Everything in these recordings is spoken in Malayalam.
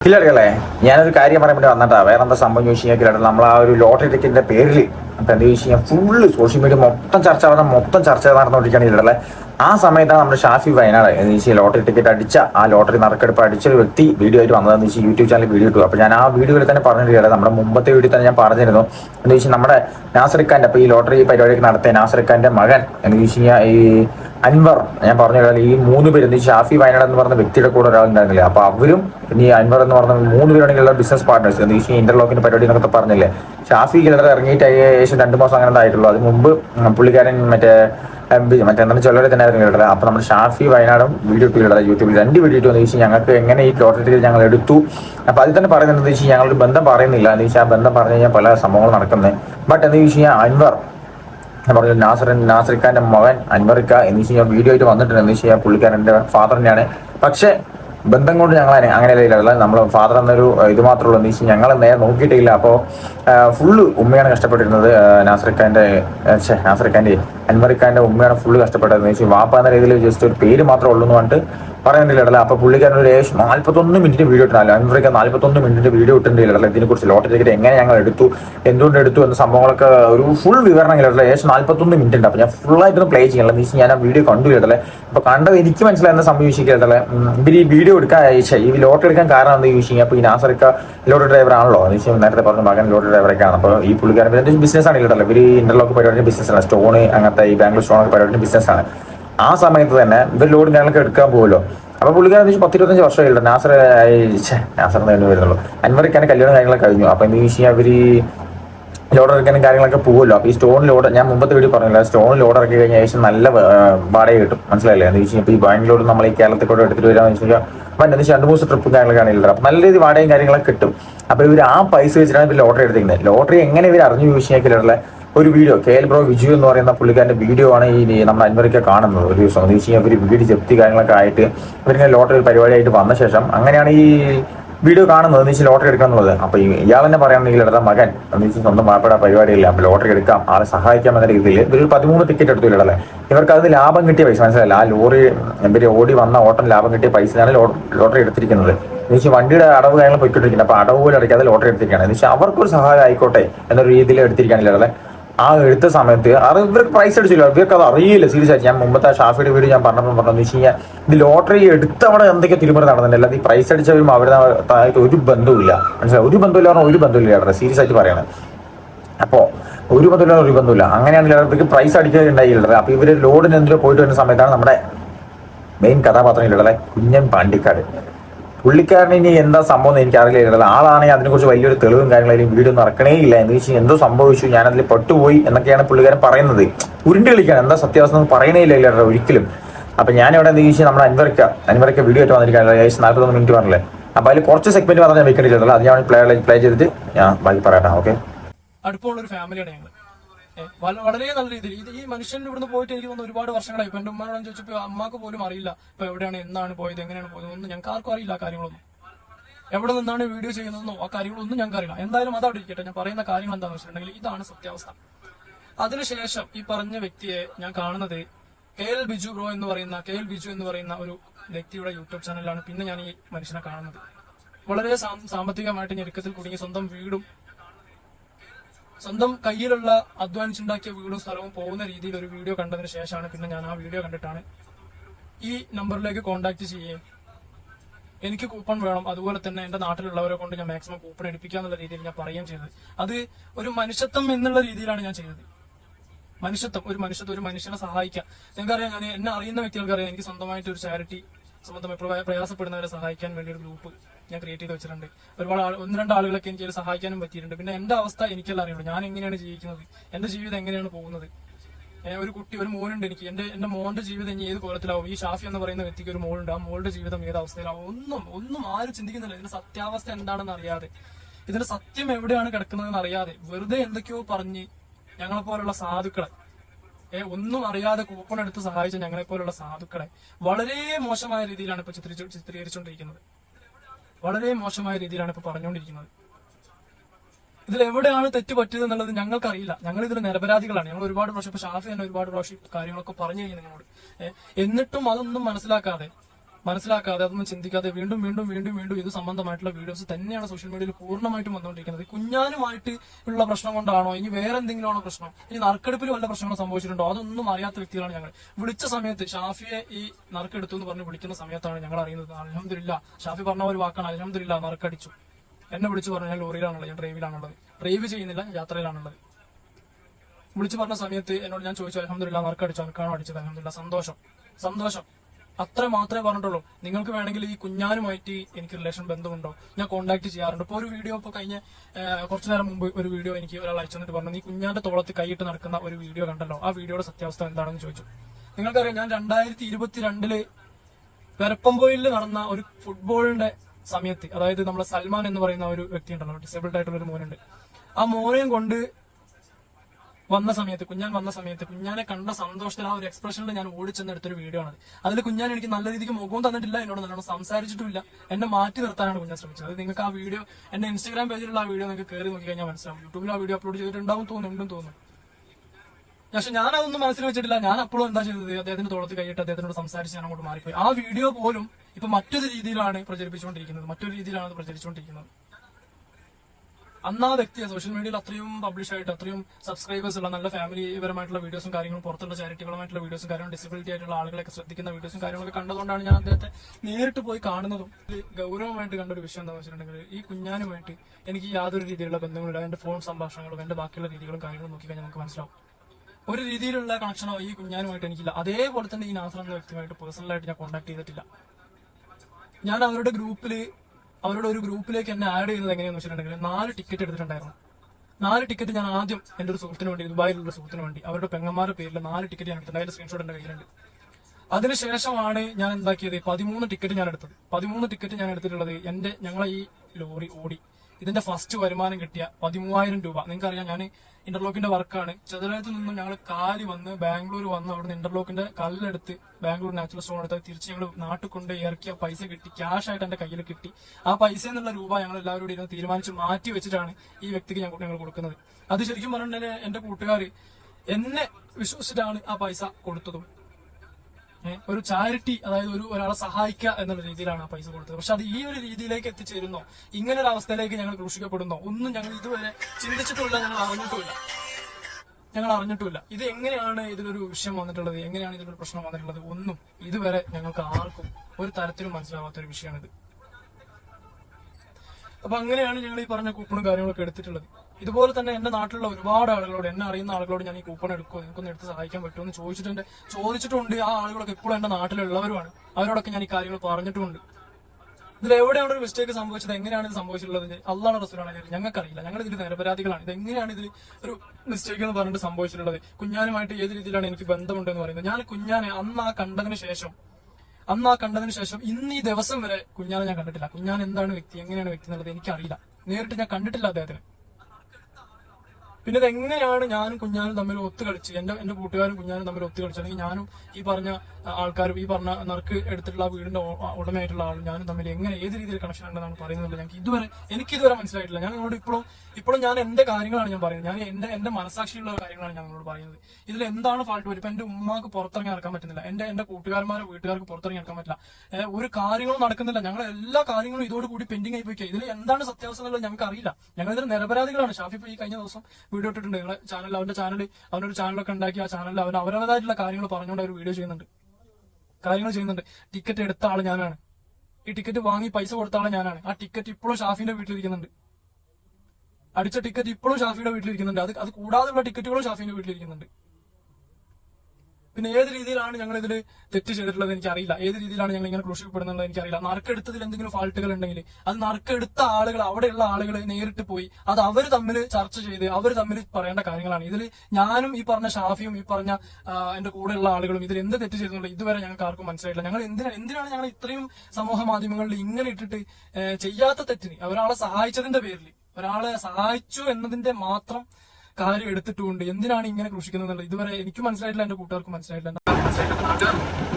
കില്ലറുകളെ ഞാനൊരു കാര്യം പറയാൻ വേണ്ടി വന്നിട്ടാ. വേറെ എന്താ സംഭവം ചോദിച്ചു കഴിഞ്ഞാൽ നമ്മൾ ആ ഒരു ലോട്ടറി ടിക്കറ്റിന്റെ പേരിൽ അപ്പൊ എന്താ കഴിഞ്ഞാൽ ഫുള്ള് സോഷ്യൽ മീഡിയ മൊത്തം ചർച്ച ആവുന്ന മൊത്തം ചർച്ച നടന്നുകൊണ്ടിരിക്കുകയാണ് കില്ലറല്ലേ ആ സമയത്താണ് നമ്മുടെ ഷാഫി വയനാട്. എന്ന് വെച്ചാൽ ലോട്ടറി ടിക്കറ്റ് അടിച്ച ആ ലോട്ടറി നറുക്കെടുപ്പ് അടിച്ച ഒരു വ്യക്തി വീഡിയോ ആയിട്ട് വന്നതെന്ന് വെച്ചാൽ യൂട്യൂബ് ചാനൽ വീഡിയോ ഇട്ടു. അപ്പോൾ ഞാൻ ആ വീഡിയോയിൽ തന്നെ പറഞ്ഞിട്ടില്ല നമ്മുടെ മുമ്പത്തെ വീഡിയോ തന്നെ ഞാൻ പറഞ്ഞിരുന്നു. എന്ന് വെച്ചാൽ നമ്മുടെ നാസർ അപ്പോൾ അപ്പൊ ഈ ലോട്ടറി പരിപാടിയൊക്കെ നടത്തിയ ഖാന്റെ മകൻ എന്ന് വെച്ച് കഴിഞ്ഞാൽ ഈ അൻവർ ഞാൻ പറഞ്ഞു കഴിഞ്ഞാൽ ഈ മൂന്ന് പേര് ഷാഫി വയനാട് എന്ന് പറഞ്ഞ വ്യക്തിയുടെ കൂടെ ഒരാളുണ്ടായിരുന്നില്ല? അപ്പോൾ അവരും ഈ അൻവർ എന്ന് പറഞ്ഞ മൂന്ന് പേരാണെങ്കിലുള്ള ബിസിനസ് പാർട്ട്നേഴ്സ് എന്ന് വെച്ചാൽ ഇന്റർലോക്കിന്റെ പരിപാടി എന്നൊക്കെ പറഞ്ഞില്ലേ? ഷാഫി കിളർ ഇറങ്ങിയിട്ട് ഏകദേശം രണ്ട് മാസം അങ്ങനെ ആയിട്ടുള്ളൂ അത് മുമ്പ് പുള്ളിക്കാരൻ മറ്റേ എം ബി- മറ്റേ എന്താണ് ചിലരെ തന്നെ ആയിരുന്നു കേട്ടത്. അപ്പൊ നമ്മുടെ ഷാഫി വയനാടും വീഡിയോ ഇട്ട് കേട്ടത് യൂട്യൂബിൽ. രണ്ട് വീഡിയോ ഇട്ട് വന്നു. വെച്ചാൽ ഞങ്ങൾക്ക് എങ്ങനെ ഈ ലോട്ടറി ഞങ്ങൾ എടുത്തു? അപ്പൊ അതിൽ തന്നെ പറയുന്നത് എന്താ വെച്ചാൽ ഞങ്ങളൊരു ബന്ധം പറയുന്നില്ല. എന്ന് വെച്ചാൽ ആ ബന്ധം പറഞ്ഞു കഴിഞ്ഞാൽ പല സംഭവങ്ങൾ നടക്കുന്നത് ബട്ട് എന്ന് വെച്ച് കഴിഞ്ഞാൽ അൻവർ. ഞാൻ പറഞ്ഞു നാസറിൻ നാസറിക്കാന്റെ മകൻ അൻവറിക്ക. എന്ന് വെച്ച് വീഡിയോ ആയിട്ട് വന്നിട്ടുണ്ട്. എന്ന് വെച്ച് പുള്ളിക്കാരന്റെ ഫാദറിനെയാണ് പക്ഷേ ബന്ധം കൊണ്ട് ഞങ്ങൾ അങ്ങനെ അങ്ങനെയല്ല നമ്മൾ ഫാദർ എന്നൊരു ഇത് മാത്രമുള്ള നീശി ഞങ്ങൾ നേരെ നോക്കിയിട്ടില്ല. അപ്പോൾ ഫുള്ള് ഉമ്മയാണ് കഷ്ടപ്പെട്ടിരുന്നത്. നാസറിക്കാന്റെ നാസറിക്കാന്റെ അൻവറിക്കാന്റെ ഉമ്മയാണ് ഫുള്ള് കഷ്ടപ്പെട്ടത്. നീശി വാപ്പ എന്ന രീതിയിൽ ജസ്റ്റ് ഒരു പേര് മാത്രമേ ഉള്ളൂ എന്ന് പറഞ്ഞിട്ട് പറയുന്നില്ല ഇടല അപ്പൊ പുള്ളിക്കാരൻ ഒരു ഏകദേശം നാല്പത്തൊന്ന് മിനിറ്റ് വീഡിയോ ഇട്ടാലോ അൻവറിക്ക നാല്പത്തൊന്ന് മിനിറ്റ് വീഡിയോ ഇട്ടിട്ടില്ല ഇതിനെക്കുറിച്ച് ഇതിനെ കുറിച്ച് ലോട്ടറി ടിക്കറ്റ് എങ്ങനെ ഞങ്ങൾ എടുത്തു എന്തുകൊണ്ട് എടുത്തു എന്ന സംഭവങ്ങളൊക്കെ ഒരു ഫുൾ വിവരണം ഇടല ഏകദേശം നാല്പത്തൊന്ന് മിനിറ്റ് ഉണ്ട്. അപ്പൊ ഞാൻ ഫുൾ ആയിട്ട് പ്ലേ ചെയ്യണം വെച്ചാൽ ഞാൻ ആ വീഡിയോ കണ്ടു ഇടലെ അപ്പൊ കണ്ടത് എനിക്ക് മനസ്സിലായെന്ന് സംഭവിച്ചിട്ടില്ല ഇവർ ഈ വീഡിയോ എടുക്കാൻ അയച്ച ഈ ലോട്ടറി എടുക്കാൻ കാരണം എന്താ ചോദിച്ചു കഴിഞ്ഞാൽ അപ്പൊ ഈ നാസറിക്ക ലോട്ടറി ഡ്രൈവർ ആണല്ലോ. എന്ന് വെച്ചാൽ നേരത്തെ പറഞ്ഞ മകൻ ലോട്ടറി ഡ്രൈവറൊക്കെയാണ് അപ്പൊ ഈ പുള്ളിക്കാരൻ പിന്നെ ബിസിനസ് ആണ് ഇല്ലല്ലോ ഇവർ ഇന്റർലോക്ക് പരിപാടിയുടെ ബിസിനസ് ആണ്. സ്റ്റോണ് അങ്ങനത്തെ ഈ ബാംഗ്ലൂർ പരിപാടി പരിപാടിയുടെ ബിസിനസ് ആണ്. ആ സമയത്ത് തന്നെ ഇവർ ലോഡ് ഞങ്ങൾക്ക് എടുക്കാൻ പോകുമല്ലോ അപ്പൊ പുള്ളിക്കാരൻ വെച്ചാൽ പത്തിരുപത്തഞ്ച് വർഷമായില്ല നാസർ നാസർ എന്ന് വരുന്നുള്ളൂ. അൻവറിക്കാണ് കല്യാണം കാര്യങ്ങളൊക്കെ കഴിഞ്ഞു. അപ്പൊ വെച്ച് കഴിഞ്ഞാൽ അവർ ലോഡ് ഇറക്കാനും കാര്യങ്ങളൊക്കെ പോകുമല്ലോ. അപ്പോൾ ഈ സ്റ്റോൺ ലോഡ് ഞാൻ മുമ്പത്തെ വീഡിയോ പറഞ്ഞില്ല സ്റ്റോൺ ലോഡ് ഇറക്കി കഴിഞ്ഞാൽ ഏകദേശം നല്ല വാടക കിട്ടും. മനസ്സിലായില്ലേ? എന്ന് വെച്ച് കഴിഞ്ഞാൽ ഈ ബാങ്ക് ലോഡ് നമ്മൾ ഈ കേരളത്തിൽ കൂടെ എടുത്തിട്ട് വരാമെന്ന് വെച്ച് കഴിഞ്ഞാൽ അപ്പം എന്താ വെച്ചാൽ രണ്ട് മൂന്ന് ട്രിപ്പും കാര്യങ്ങളൊക്കെ ഇല്ല അപ്പം നല്ല രീതിയിൽ വാടകയും കാര്യങ്ങളൊക്കെ കിട്ടും. അപ്പോൾ ഇവർ ആ പൈസ വെച്ചിട്ടാണ് ഇവർ ലോട്ടറി എടുത്തിരിക്കുന്നത്. ലോട്ടറി എങ്ങനെ ഇവർ അറിഞ്ഞു ചോദിച്ചാൽ ഒരു video. K L bro Viju എന്ന് പറയുന്ന പുള്ളിക്കാരന്റെ വീഡിയോ ആണ് ഈ നമ്മുടെ അൻവറിക്ക കാണുന്നത് ഒരു ദിവസം. എന്ന് വെച്ച് കഴിഞ്ഞാൽ ഇവർ വീട് ജപ്തി കാര്യങ്ങളൊക്കെ ആയിട്ട് ഇവരിങ്ങനെ ലോട്ടറി പരിപാടിയായിട്ട് വന്ന ശേഷം അങ്ങനെയാണ് ഈ വീഡിയോ കാണുന്നത് വെച്ചാൽ ലോട്ടറി എടുക്കണം എന്നുള്ളത് അപ്പൊ ഇയാൾ തന്നെ പറയുകയാണെങ്കിൽ എടുത്ത മകൻ വെച്ചാൽ സ്വന്തം മാപ്പയുടെ പരിപാടിയില്ല അപ്പൊ ലോട്ടറി എടുക്കാം. ആളെ സഹായിക്കാം എന്ന രീതിയിൽ ഇവർ പതിമൂന്ന് ടിക്കറ്റ് എടുത്തില്ലല്ലേ ഇവർക്ക് അത് ലാഭം കിട്ടിയ പൈസ മനസ്സിലായില്ല? ആ ലോറി ഇവർ ഓടി വന്ന ഓട്ടം ലാഭം കിട്ടിയ പൈസയാണ് ലോട്ടറി എടുത്തിരിക്കുന്നത്. എന്ന് വെച്ചാൽ വണ്ടിയുടെ അടവ് കാര്യങ്ങൾ പൊയ്ക്കൊണ്ടിരിക്കുന്നത് അപ്പൊ അടവ് പോലും അടയ്ക്കാതെ ലോട്ടറി എടുത്തിരിക്കുകയാണ്. എന്ന് വെച്ചാൽ അവർക്കൊരു സഹായം ആയിക്കോട്ടെ എന്നൊരു രീതിയിൽ എടുത്തിരിക്കുകയാണില്ലേ ആ എടുത്ത സമയത്ത് അത് ഇവർക്ക് പ്രൈസ് അടിച്ചില്ല. ഇവർക്ക് അത് അറിയില്ല. സീരിയസ് ആയിട്ട് ഞാൻ മുമ്പത്തെ ഷാഫിയുടെ വീട് ഞാൻ പറഞ്ഞപ്പോൾ പറഞ്ഞു വെച്ച് കഴിഞ്ഞാൽ ഇത് ലോട്ടറി എടുത്തവിടെ എന്തൊക്കെ തിരുമറി നടന്നില്ല അല്ലാതെ ഈ പ്രൈസ് അടിച്ചവരും അവരുടെ ആയിട്ട് ഒരു ബന്ധവുമില്ല. മനസ്സിലായി? ഒരു ബന്ധമില്ല പറഞ്ഞാൽ ഒരു ബന്ധമില്ല ചേട്ടൻ സീരിയസ് ആയിട്ട് പറയണത് അപ്പോൾ ഒരു ബന്ധമില്ല ഒരു ബന്ധമില്ല അങ്ങനെയാണെങ്കിൽ അവർക്ക് പ്രൈസ് അടിക്കാനുണ്ടായില്ല അപ്പോൾ ഇവർ ലോഡിന് എന്തിനോ പോയിട്ട് വരുന്ന സമയത്താണ് നമ്മുടെ മെയിൻ കഥാപാത്രം ഇല്ലല്ലേ കുഞ്ഞൻ പാണ്ടിക്കാട്. പുള്ളിക്കാരന് ഇനി എന്താ സംഭവം എന്ന് എനിക്ക് അറിയില്ല ആളാണെങ്കിൽ അതിനെക്കുറിച്ച് വലിയൊരു തെളിവും കാര്യങ്ങളും വീഡിയോ നടക്കണേ ഇല്ല. എന്ന് വെച്ചാൽ എന്തോ സംഭവിച്ചു. ഞാൻ അതിൽ പെട്ടുപോയി എന്നൊക്കെയാണ് പുള്ളിക്കാരൻ പറയുന്നത്. ഉരുണ്ട് കളിക്കാൻ എന്താ സത്യാവസ്ഥ എന്ന് പറയണേ ഇല്ല ഒരിക്കലും. അപ്പൊ ഞാൻ ഇവിടെ എന്താ ചോദിച്ചാൽ നമ്മുടെ അൻവർക്ക അൻവർക്ക വീഡിയോ ആയിട്ട് വന്നിരിക്കാനുള്ള നാൽപ്പത്തൊന്ന് മിനിറ്റ് പറഞ്ഞില്ലേ? അപ്പൊ അതിൽ കുറച്ച് സെഗ്മെന്റ് മാത്രമേ ഞാൻ വെക്കേണ്ടില്ല അത് ഞാൻ പ്ലേ പ്ലേ ചെയ്തിട്ട് ഞാൻ ബാക്കി പറയട്ടെ ഓക്കെ? അടുപ്പമുള്ള ഒരു ഫാമിലിയാണ് ഞങ്ങൾ വളരെ നല്ല രീതിയിൽ. ഇത് ഈ മനുഷ്യൻ ഇവിടുന്ന് പോയിട്ട് എനിക്ക് തോന്നുന്നു ഒരുപാട് വർഷങ്ങളായി. ഇപ്പൊ എന്റെ ഉമ്മയോട് ചോദിച്ചപ്പോ അമ്മയ്ക്ക് പോലും അറിയില്ല. ഇപ്പൊ എവിടെയാണ് എന്നാണ് പോയത് എങ്ങനെയാണ് പോയത്? ഒന്നും ഞങ്ങൾക്ക് ആർക്കും അറിയില്ല കാര്യങ്ങളൊന്നും. എവിടെ നിന്നാണ് വീഡിയോ ചെയ്യുന്നതെന്നോ ആ കാര്യങ്ങളൊന്നും ഞങ്ങൾക്ക് അറിയില്ല. എന്തായാലും അത് അവിടെ ഇരിക്കട്ടെ. ഞാൻ പറയുന്ന കാര്യങ്ങൾ എന്താണെന്ന് വെച്ചിട്ടുണ്ടെങ്കിൽ ഇതാണ് സത്യാവസ്ഥ. അതിനുശേഷം ഈ പറഞ്ഞ വ്യക്തിയെ ഞാൻ കാണുന്നത് കെ എൽ ബിജു ബ്രോ എന്ന് പറയുന്ന കെ എൽ ബിജു എന്ന് പറയുന്ന ഒരു വ്യക്തിയുടെ യൂട്യൂബ് ചാനലിലാണ് പിന്നെ ഞാൻ ഈ മനുഷ്യനെ കാണുന്നത്. വളരെ സാമ്പത്തികമായിട്ട് ഞെരുക്കത്തിൽ കുടുങ്ങി സ്വന്തം വീടും സ്വന്തം കയ്യിലുള്ള അധ്വാനിച്ചുണ്ടാക്കിയ വീടും സ്ഥലവും പോകുന്ന രീതിയിൽ ഒരു വീഡിയോ കണ്ടതിന് ശേഷമാണ് പിന്നെ ഞാൻ ആ വീഡിയോ കണ്ടിട്ടാണ് ഈ നമ്പറിലേക്ക് കോൺടാക്ട് ചെയ്യുകയും. എനിക്ക് കൂപ്പൺ വേണം. അതുപോലെ തന്നെ എന്റെ നാട്ടിലുള്ളവരെ കൊണ്ട് ഞാൻ മാക്സിമം കൂപ്പൺ എടുപ്പിക്കുക എന്നുള്ള രീതിയിൽ ഞാൻ പറയുകയും ചെയ്തത്. അത് ഒരു മനുഷ്യത്വം എന്നുള്ള രീതിയിലാണ് ഞാൻ ചെയ്തത്. മനുഷ്യത്വം. ഒരു മനുഷ്യത്വം ഒരു മനുഷ്യനെ സഹായിക്കാം നിങ്ങൾക്കറിയാം ഞാൻ എന്നെ അറിയുന്ന വ്യക്തികൾക്കറിയാം. എനിക്ക് സ്വന്തമായിട്ട് ഒരു ചാരിറ്റി എപ്പോഴും പ്രയാസപ്പെടുന്നവരെ സഹായിക്കാൻ വേണ്ടി ഒരു ഗ്രൂപ്പ് ഞാൻ ക്രിയേറ്റ് ചെയ്ത് വെച്ചിട്ടുണ്ട്. ഒരുപാട് ഒന്ന് രണ്ട് ആളുകളൊക്കെ എനിക്ക് സഹായിക്കാനും പറ്റിയിട്ടുണ്ട്. പിന്നെ എന്റെ അവസ്ഥ എനിക്കെല്ലാം അറിയുള്ളൂ ഞാൻ എങ്ങനെയാണ് ജീവിക്കുന്നത്? എന്റെ ജീവിതം എങ്ങനെയാണ് പോകുന്നത്? ഒരു കുട്ടി ഒരു മോനുണ്ട് എനിക്ക്. എന്റെ എന്റെ മോന്റെ ജീവിതം ഇനി ഏത് കോലത്തിലാവും? ഈ ഷാഫി എന്ന് പറയുന്ന വ്യക്തിക്ക് ഒരു മോളുണ്ട്. ആ മോളുടെ ജീവിതം ഏത് അവസ്ഥയിലാവും? ഒന്നും ഒന്നും ആരും ചിന്തിക്കുന്നില്ല. ഇതിന്റെ സത്യാവസ്ഥ എന്താണെന്ന് അറിയാതെ. ഇതിന്റെ സത്യം എവിടെയാണ് കിടക്കുന്നതെന്ന് അറിയാതെ വെറുതെ എന്തൊക്കെയോ പറഞ്ഞ് ഞങ്ങളെ പോലുള്ള സാധുക്കളെ ഒന്നും അറിയാതെ കൂപ്പൺ എടുത്ത് സഹായിച്ച ഞങ്ങളെ പോലുള്ള സാധുക്കളെ വളരെ മോശമായ രീതിയിലാണ് ഇപ്പൊ ചിത്രീ ചിത്രീകരിച്ചുകൊണ്ടിരിക്കുന്നത് വളരെ മോശമായ രീതിയിലാണ് ഇപ്പൊ പറഞ്ഞുകൊണ്ടിരിക്കുന്നത് ഇതിൽ എവിടെയാണ് തെറ്റ് പറ്റിയത് എന്നുള്ളത് ഞങ്ങൾക്കറിയില്ല. ഞങ്ങൾ ഇതിൽ നിരപരാധികളാണ്. ഞങ്ങൾ ഒരുപാട് പ്രാവശ്യം ഇപ്പൊ ഷാഫി തന്നെ ഒരുപാട് പ്രാവശ്യം കാര്യങ്ങളൊക്കെ പറഞ്ഞു കഴിഞ്ഞു നിങ്ങളോട്. എന്നിട്ടും അതൊന്നും മനസ്സിലാക്കാതെ മനസ്സിലാക്കാതെ അതൊന്നും ചിന്തിക്കാതെ വീണ്ടും വീണ്ടും വീണ്ടും വീണ്ടും ഇത് സംബന്ധമായിട്ടുള്ള വീഡിയോസ് തന്നെയാണ് സോഷ്യൽ മീഡിയയിൽ പൂർണമായിട്ടും വന്നുകൊണ്ടിരിക്കുന്നത്. കുഞ്ഞാനുമായിട്ട് ഉള്ള പ്രശ്നം കൊണ്ടാണോ? ഇനി വേറെ എന്തെങ്കിലുമാണോ പ്രശ്നം? ഇനി നറുക്കെടുപ്പിൽ വല്ല പ്രശ്നങ്ങൾ സംഭവിച്ചിട്ടുണ്ടോ? അതൊന്നും അറിയാത്ത വ്യക്തികളാണ് ഞങ്ങൾ. വിളിച്ച സമയത്ത് ഷാഫിയെ ഈ നറുക്കെടുത്തു എന്ന് പറഞ്ഞ് വിളിക്കുന്ന സമയത്താണ് ഞങ്ങൾ അറിയുന്നത്. അലഹമില്ല ഷാഫി പറഞ്ഞ ഒരു വാക്കാണ്. അലഹമില്ല നറുക്കടിച്ചു. എന്നെ വിളിച്ചു പറഞ്ഞാൽ ഞാൻ ലോറിയിലാണുള്ളത്. ഞാൻ ഡ്രൈവിലാണുള്ളത്. ഡ്രൈവ് ചെയ്യുന്നില്ല. യാത്രയിലാണുള്ളത്. വിളിച്ചു പറഞ്ഞ സമയത്ത് എന്നോട് ഞാൻ ചോദിച്ചു അലഹമില്ല നറുക്കടിച്ചു? അനക്കാണോ അടിച്ചത്? അലഹമില്ല സന്തോഷം. സന്തോഷം. അത്ര മാത്രമേ പറഞ്ഞിട്ടുള്ളൂ. നിങ്ങൾക്ക് വേണമെങ്കിൽ ഈ കുഞ്ഞാനുമായിട്ട് എനിക്ക് റിലേഷൻ ബന്ധമുണ്ടോ? ഞാൻ കോൺടാക്ട് ചെയ്യാറുണ്ട്. ഇപ്പോൾ ഒരു വീഡിയോ ഇപ്പോൾ കഴിഞ്ഞ കുറച്ച് നേരം മുമ്പ് ഒരു വീഡിയോ എനിക്ക് ഒരാൾ അയച്ചു തന്നിട്ട് പറഞ്ഞു നീ കുഞ്ഞാന്റെ തോളത്ത് കൈയിട്ട് നടക്കുന്ന ഒരു വീഡിയോ കണ്ടല്ലോ? ആ വീഡിയോയുടെ സത്യാവസ്ഥ എന്താണെന്ന് ചോദിച്ചു. നിങ്ങൾക്കറിയാം ഞാൻ രണ്ടായിരത്തി ഇരുപത്തിരണ്ടിൽ പെരപ്പമ്പോയിൽ നടന്ന ഒരു ഫുട്ബോളിന്റെ സമയത്ത് അതായത് നമ്മുടെ സൽമാൻ എന്ന് പറയുന്ന ഒരു വ്യക്തി ഉണ്ടല്ലോ ഡിസേബിൾഡ് ആയിട്ടുള്ള ഒരു മോനുണ്ട്. ആ മോനെയും കൊണ്ട് വന്ന സമയത്ത് കുഞ്ഞാൻ വന്ന സമയത്ത് കുഞ്ഞാനെ കണ്ട സന്തോഷത്തിൽ ആ ഒരു എക്സ്പ്രഷനിൽ ഞാൻ ഓടിച്ചെന്നെടുത്തൊരു വീഡിയോ ആണ്. അതിൽ കുഞ്ഞാൻ എനിക്ക് നല്ല രീതിക്ക് മുഖവും തന്നിട്ടില്ല എന്നോട് നല്ലോണം സംസാരിച്ചിട്ടില്ല എന്നെ മാറ്റി നിർത്താനാണ് കുഞ്ഞാൻ ശ്രമിച്ചത്. അത് നിങ്ങൾക്ക് ആ വീഡിയോ എന്റെ ഇൻസ്റ്റാഗ്രാം പേജിലുള്ള ആ വീഡിയോ നിങ്ങൾക്ക് കയറി നോക്കി കഴിഞ്ഞാൽ മനസ്സിലാവും യൂട്യൂബിൽ ആ വീഡിയോ അപ്ലോഡ് ചെയ്തിട്ടുണ്ടാവും തോന്നുന്നുണ്ടെന്ന് തോന്നുന്നു പക്ഷെ ഞാൻ അതൊന്നും മനസ്സിൽ വെച്ചിട്ടില്ല. ഞാൻ അപ്പോഴും എന്താ ചെയ്തത്? അദ്ദേഹത്തിന്റെ തോളത്ത് കൈയിട്ട് അദ്ദേഹത്തിനോട് സംസാരിച്ച് ഞാൻ അങ്ങോട്ട് മാറിപ്പോയി. ആ വീഡിയോ പോലും ഇപ്പൊ മറ്റൊരു രീതിയിലാണ് പ്രചരിപ്പിച്ചുകൊണ്ടിരിക്കുന്നത്. മറ്റൊരു രീതിയിലാണ് പ്രചരിച്ചുകൊണ്ടിരിക്കുന്നത്. അന്ന് ആ വ്യക്തിയെ സോഷ്യൽ മീഡിയയിൽ അത്രയും പബ്ലിഷ് ആയിട്ട് അത്രയും സബ്സ്ക്രൈബേഴ്സ് ഉള്ള നല്ല ഫാമിലി പരമായിട്ടുള്ള വീഡിയോസും കാര്യങ്ങളും പുറത്തുള്ള ചാരിറ്റികളുമായിട്ടുള്ള വീഡിയോസും കാര്യങ്ങളും ഡിസബിലിറ്റി ആയിട്ടുള്ള ആളുകളൊക്കെ ശ്രദ്ധിക്കുന്ന വീഡിയോസും കാര്യങ്ങളൊക്കെ കണ്ടതുകൊണ്ടാണ് ഞാൻ അദ്ദേഹത്തെ നേരിട്ട് പോയി കാണുന്നതും. ഗൗരവമായിട്ട് കണ്ട ഒരു വിഷയം എന്താണെന്ന് വെച്ചിട്ടുണ്ടെങ്കിൽ ഈ കുഞ്ഞാനുമായിട്ട് എനിക്ക് യാതൊരു രീതിയിലുള്ള ബന്ധങ്ങളില്ല എന്റെ ഫോൺ സംഭാഷണങ്ങളും എന്റെ ബാക്കിയുള്ള രീതികളും കാര്യങ്ങളും നോക്കിക്കഴിഞ്ഞാൽ നമുക്ക് മനസ്സിലാവും. ഒരു രീതിയിലുള്ള കണക്ഷനോ ഈ കുഞ്ഞാനുമായിട്ട് എനിക്കില്ല. അതേപോലെ തന്നെ ഈ നാസർ എന്ന വ്യക്തിയുമായിട്ട് പേഴ്സണലായിട്ട് ഞാൻ കോൺടാക്ട് ചെയ്തിട്ടില്ല. ഞാൻ അവരുടെ ഗ്രൂപ്പിൽ അവരുടെ ഒരു ഗ്രൂപ്പിലേക്ക് എന്നെ ആഡ് ചെയ്തത് എങ്ങനെയാന്ന് വെച്ചിട്ടുണ്ടെങ്കിൽ നാല് ടിക്കറ്റ് എടുത്തിട്ടുണ്ടായിരുന്നു. നാല് ടിക്കറ്റ് ഞാൻ ആദ്യം എന്റെ ഒരു സുഹൃത്തിന് വേണ്ടി ദുബായിലുള്ള സുഹൃത്തിന് വേണ്ടി അവരുടെ പെങ്ങന്മാരുടെ പേരിൽ നാല് ടിക്കറ്റ് ഞാൻ എടുത്തിട്ടുണ്ട്. അതിന്റെ സ്ക്രീൻഷോട്ട് എന്റെ കയ്യിലുണ്ട്. അതിനുശേഷമാണ് ഞാൻ എന്താക്കിയത്? പതിമൂന്ന് ടിക്കറ്റ് ഞാൻ എടുത്തത്. പതിമൂന്ന് ടിക്കറ്റ് ഞാൻ എടുത്തിട്ടുള്ളത് എന്റെ ഞങ്ങളെ ഈ ലോറി ഓടി. ഇതിന്റെ ഫസ്റ്റ് വരുമാനം കിട്ടിയ പതിമൂവായിരം രൂപ. നിങ്ങൾക്കറിയാം ഞാൻ ഇന്റർലോക്കിന്റെ വർക്കാണ് ചെതലത്ത് നിന്നും ഞങ്ങൾ കാലി വന്ന് ബാംഗ്ലൂർ വന്ന് അവിടുന്ന് ഇന്റർലോക്കിന്റെ കല്ലെടുത്ത് ബാംഗ്ലൂർ നാച്ചുറൽ സ്റ്റോൺ എടുത്ത് തിരിച്ച് ഞങ്ങൾ നാട്ടിൽ കൊണ്ട് ഇറക്കിയ പൈസ കിട്ടി. ക്യാഷ് ആയിട്ട് എന്റെ കയ്യിൽ കിട്ടി. ആ പൈസ എന്നുള്ള രൂപ ഞങ്ങൾ എല്ലാവരും ഇരുന്ന് തീരുമാനിച്ച് മാറ്റി വെച്ചിട്ടാണ് ഈ വ്യക്തിക്ക് ഞങ്ങൾ ഞങ്ങൾ കൊടുക്കുന്നത്. അത് ശരിക്കും പറഞ്ഞിട്ടുണ്ടെങ്കിൽ എന്റെ കൂട്ടുകാർ എന്നെ വിശ്വസിച്ചിട്ടാണ് ആ പൈസ കൊടുത്തതും. ഒരു ചാരിറ്റി അതായത് ഒരു ഒരാളെ സഹായിക്കുക എന്നുള്ള രീതിയിലാണ് പൈസ കൊടുത്തത്. പക്ഷെ അത് ഈ ഒരു രീതിയിലേക്ക് എത്തിച്ചേരുന്നോ ഇങ്ങനെ ഒരു അവസ്ഥയിലേക്ക് ഞങ്ങൾ ക്രൂശിക്കപ്പെടുന്നോ ഒന്നും ഞങ്ങൾ ഇതുവരെ ചിന്തിച്ചിട്ടുമില്ല ഞങ്ങൾ അറിഞ്ഞിട്ടുമില്ല. ഞങ്ങൾ അറിഞ്ഞിട്ടില്ല ഇത് എങ്ങനെയാണ് ഇതിലൊരു വിഷയം വന്നിട്ടുള്ളത് എങ്ങനെയാണ് ഇതിലൊരു പ്രശ്നം വന്നിട്ടുള്ളത്? ഒന്നും ഇതുവരെ ഞങ്ങൾക്ക് ആർക്കും ഒരു തരത്തിലും മനസ്സിലാവാത്ത ഒരു വിഷയമാണിത്. അപ്പൊ അങ്ങനെയാണ് ഞങ്ങൾ ഈ പറഞ്ഞ കൂപ്പണും കാര്യങ്ങളൊക്കെ എടുത്തിട്ടുള്ളത്. ഇതുപോലെ തന്നെ എന്റെ നാട്ടിലുള്ള ഒരുപാട് ആളുകളോട് എന്നെ അറിയുന്ന ആളുകളോട് ഞാൻ ഈ കൂപ്പൺ എടുക്കുമോ നിങ്ങൾക്കൊന്ന് എടുത്ത് സഹായിക്കാൻ പറ്റുമോ എന്ന് ചോദിച്ചിട്ടുണ്ട്. ചോദിച്ചിട്ടുണ്ട്. ആ ആളുകളൊക്കെ ഇപ്പോഴും എന്റെ നാട്ടിലുള്ളവരുമാണ്. അവരോടൊക്കെ ഞാൻ ഈ കാര്യങ്ങൾ പറഞ്ഞിട്ടുണ്ട്. ഇതിൽ എവിടെയാണ് ഒരു മിസ്റ്റേക്ക് സംഭവിച്ചത്? എങ്ങനെയാണ് ഇത് സംഭവിച്ചിട്ടുള്ളത്? അള്ളാണ് റസൂലാണ് ഞങ്ങൾക്കറിയില്ല. ഞങ്ങൾ ഇതിൽ നിരപരാധികളാണ്. ഇത് എങ്ങനെയാണ് ഇതിൽ ഒരു മിസ്റ്റേക്ക് എന്ന് പറഞ്ഞിട്ട് സംഭവിച്ചിട്ടുള്ളത്? കുഞ്ഞാനുമായിട്ട് ഏത് രീതിയിലാണ് എനിക്ക് ബന്ധമുണ്ടെന്ന് പറയുന്നത്? ഞാൻ കുഞ്ഞാനെ അന്ന് ആ കണ്ടതിന് ശേഷം അന്ന് ആ കണ്ടതിന് ശേഷം ഇന്ന് ഈ ദിവസം വരെ കുഞ്ഞാനെ ഞാൻ കണ്ടിട്ടില്ല. കുഞ്ഞാൻ എന്താണ് വ്യക്തി? എങ്ങനെയാണ് വ്യക്തി എന്നുള്ളത് എനിക്കറിയില്ല. നേരിട്ട് ഞാൻ കണ്ടിട്ടില്ല അദ്ദേഹത്തിന്. പിന്നെ എങ്ങനെയാണ് ഞാനും കുഞ്ഞാനും തമ്മിൽ ഒത്തു കളിച്ച് എന്റെ എന്റെ കൂട്ടുകാരും കുഞ്ഞാനും തമ്മിൽ ഒത്തു കളിച്ച് അല്ലെങ്കിൽ ഞാനും ഈ പറഞ്ഞ ആൾക്കാരും ഈ പറഞ്ഞ നറുക്ക് എടുത്തിട്ടുള്ള വീടിന്റെ ഉടമയായിട്ടുള്ള ആളും ഞാനും തമ്മിൽ എങ്ങനെ ഏത് രീതിയിൽ കണക്ഷൻ ഉണ്ടെന്നാണ് പറയുന്നത് ഞങ്ങൾക്ക് ഇതുവരെ എനിക്ക് ഇതുവരെ മനസ്സിലായിട്ടില്ല. ഞാൻ നിങ്ങളോട് ഇപ്പോഴും ഇപ്പോഴും ഞാൻ എന്റെ കാര്യങ്ങളാണ് ഞാൻ പറയുന്നത്. ഞാൻ എന്റെ എന്റെ മനസാക്ഷിയുള്ള കാര്യങ്ങളാണ് ഞാൻ നിങ്ങളോട് പറയുന്നത്. ഇതിൽ എന്താണ് ഫാൾട്ട് വരും ഇപ്പൊ എന്റെ ഉമ്മാക്ക് പുറത്തിറങ്ങി നടക്കാൻ പറ്റുന്നില്ല. എന്റെ എന്റെ കൂട്ടുകാരന്മാരെ വീട്ടുകാർക്ക് പുറത്തിറങ്ങി നടക്കാൻ പറ്റില്ല. ഒരു കാര്യങ്ങളും നടക്കുന്നില്ല. ഞങ്ങൾ എല്ലാ കാര്യങ്ങളും ഇതോടുകൂടി പെൻഡിങ് ആയി പോയി. ഇതിൽ എന്താണ് സത്യാവസ്ഥ എന്നുള്ളത് ഞങ്ങൾക്ക് അറിയില്ല ഞങ്ങൾ ഇതിൽ നിരപരാധികളാണ്. ഷാഫി ഈ കഴിഞ്ഞ ദിവസം വീഡിയോ ഇട്ടിട്ടുണ്ട്. നിങ്ങളെ ചാനൽ അവന്റെ ചാനൽ അവനൊരു ചാനലൊക്കെ ഉണ്ടാക്കി ആ ചാനലിൽ അവൻ അവരുടേതായിട്ടുള്ള കാര്യങ്ങൾ പറഞ്ഞുകൊണ്ട് ഒരു വീഡിയോ ചെയ്യുന്നുണ്ട്. കാര്യങ്ങൾ ചെയ്യുന്നുണ്ട്. ടിക്കറ്റ് എടുത്ത ആൾ ഞാനാണ്. ഈ ടിക്കറ്റ് വാങ്ങി പൈസ കൊടുത്ത ആൾ ഞാനാണ്. ആ ടിക്കറ്റ് ഇപ്പോഴും ഷാഫിന്റെ വീട്ടിലിരിക്കുന്നുണ്ട്. അടിച്ച ടിക്കറ്റ് ഇപ്പോഴും ഷാഫിയുടെ വീട്ടിലിരിക്കുന്നുണ്ട്. അത് അത് കൂടാതെയുള്ള ടിക്കറ്റുകളും ഷാഫിന്റെ വീട്ടിലിരിക്കുന്നുണ്ട്. പിന്നെ ഏത് രീതിയിലാണ് ഞങ്ങൾ ഇതിൽ തെറ്റ് ചെയ്തിട്ടുള്ളത് എനിക്കറിയില്ല. ഏത് രീതിയിലാണ് ഞങ്ങൾ ഇങ്ങനെ ക്രൂശിക്കപ്പെടുന്നത് എനിക്കറിയില്ല. നറുക്കെടുത്തതിൽ എന്തെങ്കിലും ഫാൾട്ടുകൾ ഉണ്ടെങ്കിൽ അത് നറുക്കെടുത്ത ആളുകൾ അവിടെയുള്ള ആളുകൾ നേരിട്ട് പോയി അത് അവർ തമ്മിൽ ചർച്ച ചെയ്ത് അവർ തമ്മിൽ പറയേണ്ട കാര്യങ്ങളാണ്. ഇതിൽ ഞാനും ഈ പറഞ്ഞ ഷാഫിയും ഈ പറഞ്ഞ എന്റെ കൂടെയുള്ള ആളുകളും ഇതിൽ എന്ത് തെറ്റ് ചെയ്തിട്ടുള്ളത് ഇതുവരെ ഞങ്ങൾക്ക് ആർക്കും മനസ്സിലായില്ല ഞങ്ങൾ എന്തിനാണ് എന്തിനാണ് ഞങ്ങൾ ഇത്രയും സമൂഹ മാധ്യമങ്ങളിൽ ഇങ്ങനെ ഇട്ടിട്ട് ചെയ്യാത്ത തെറ്റിന്? ഒരാളെ സഹായിച്ചതിന്റെ പേരിൽ ഒരാളെ സഹായിച്ചു എന്നതിന്റെ മാത്രം കാര്യം എടുത്തിട്ടുമുണ്ട് എന്തിനാണ് ഇങ്ങനെ എന്നുള്ളത് ഇതുവരെ എനിക്ക് മനസ്സിലായിട്ടില്ല എന്റെ കൂട്ടുകാർക്ക് മനസ്സിലായിട്ടില്ല.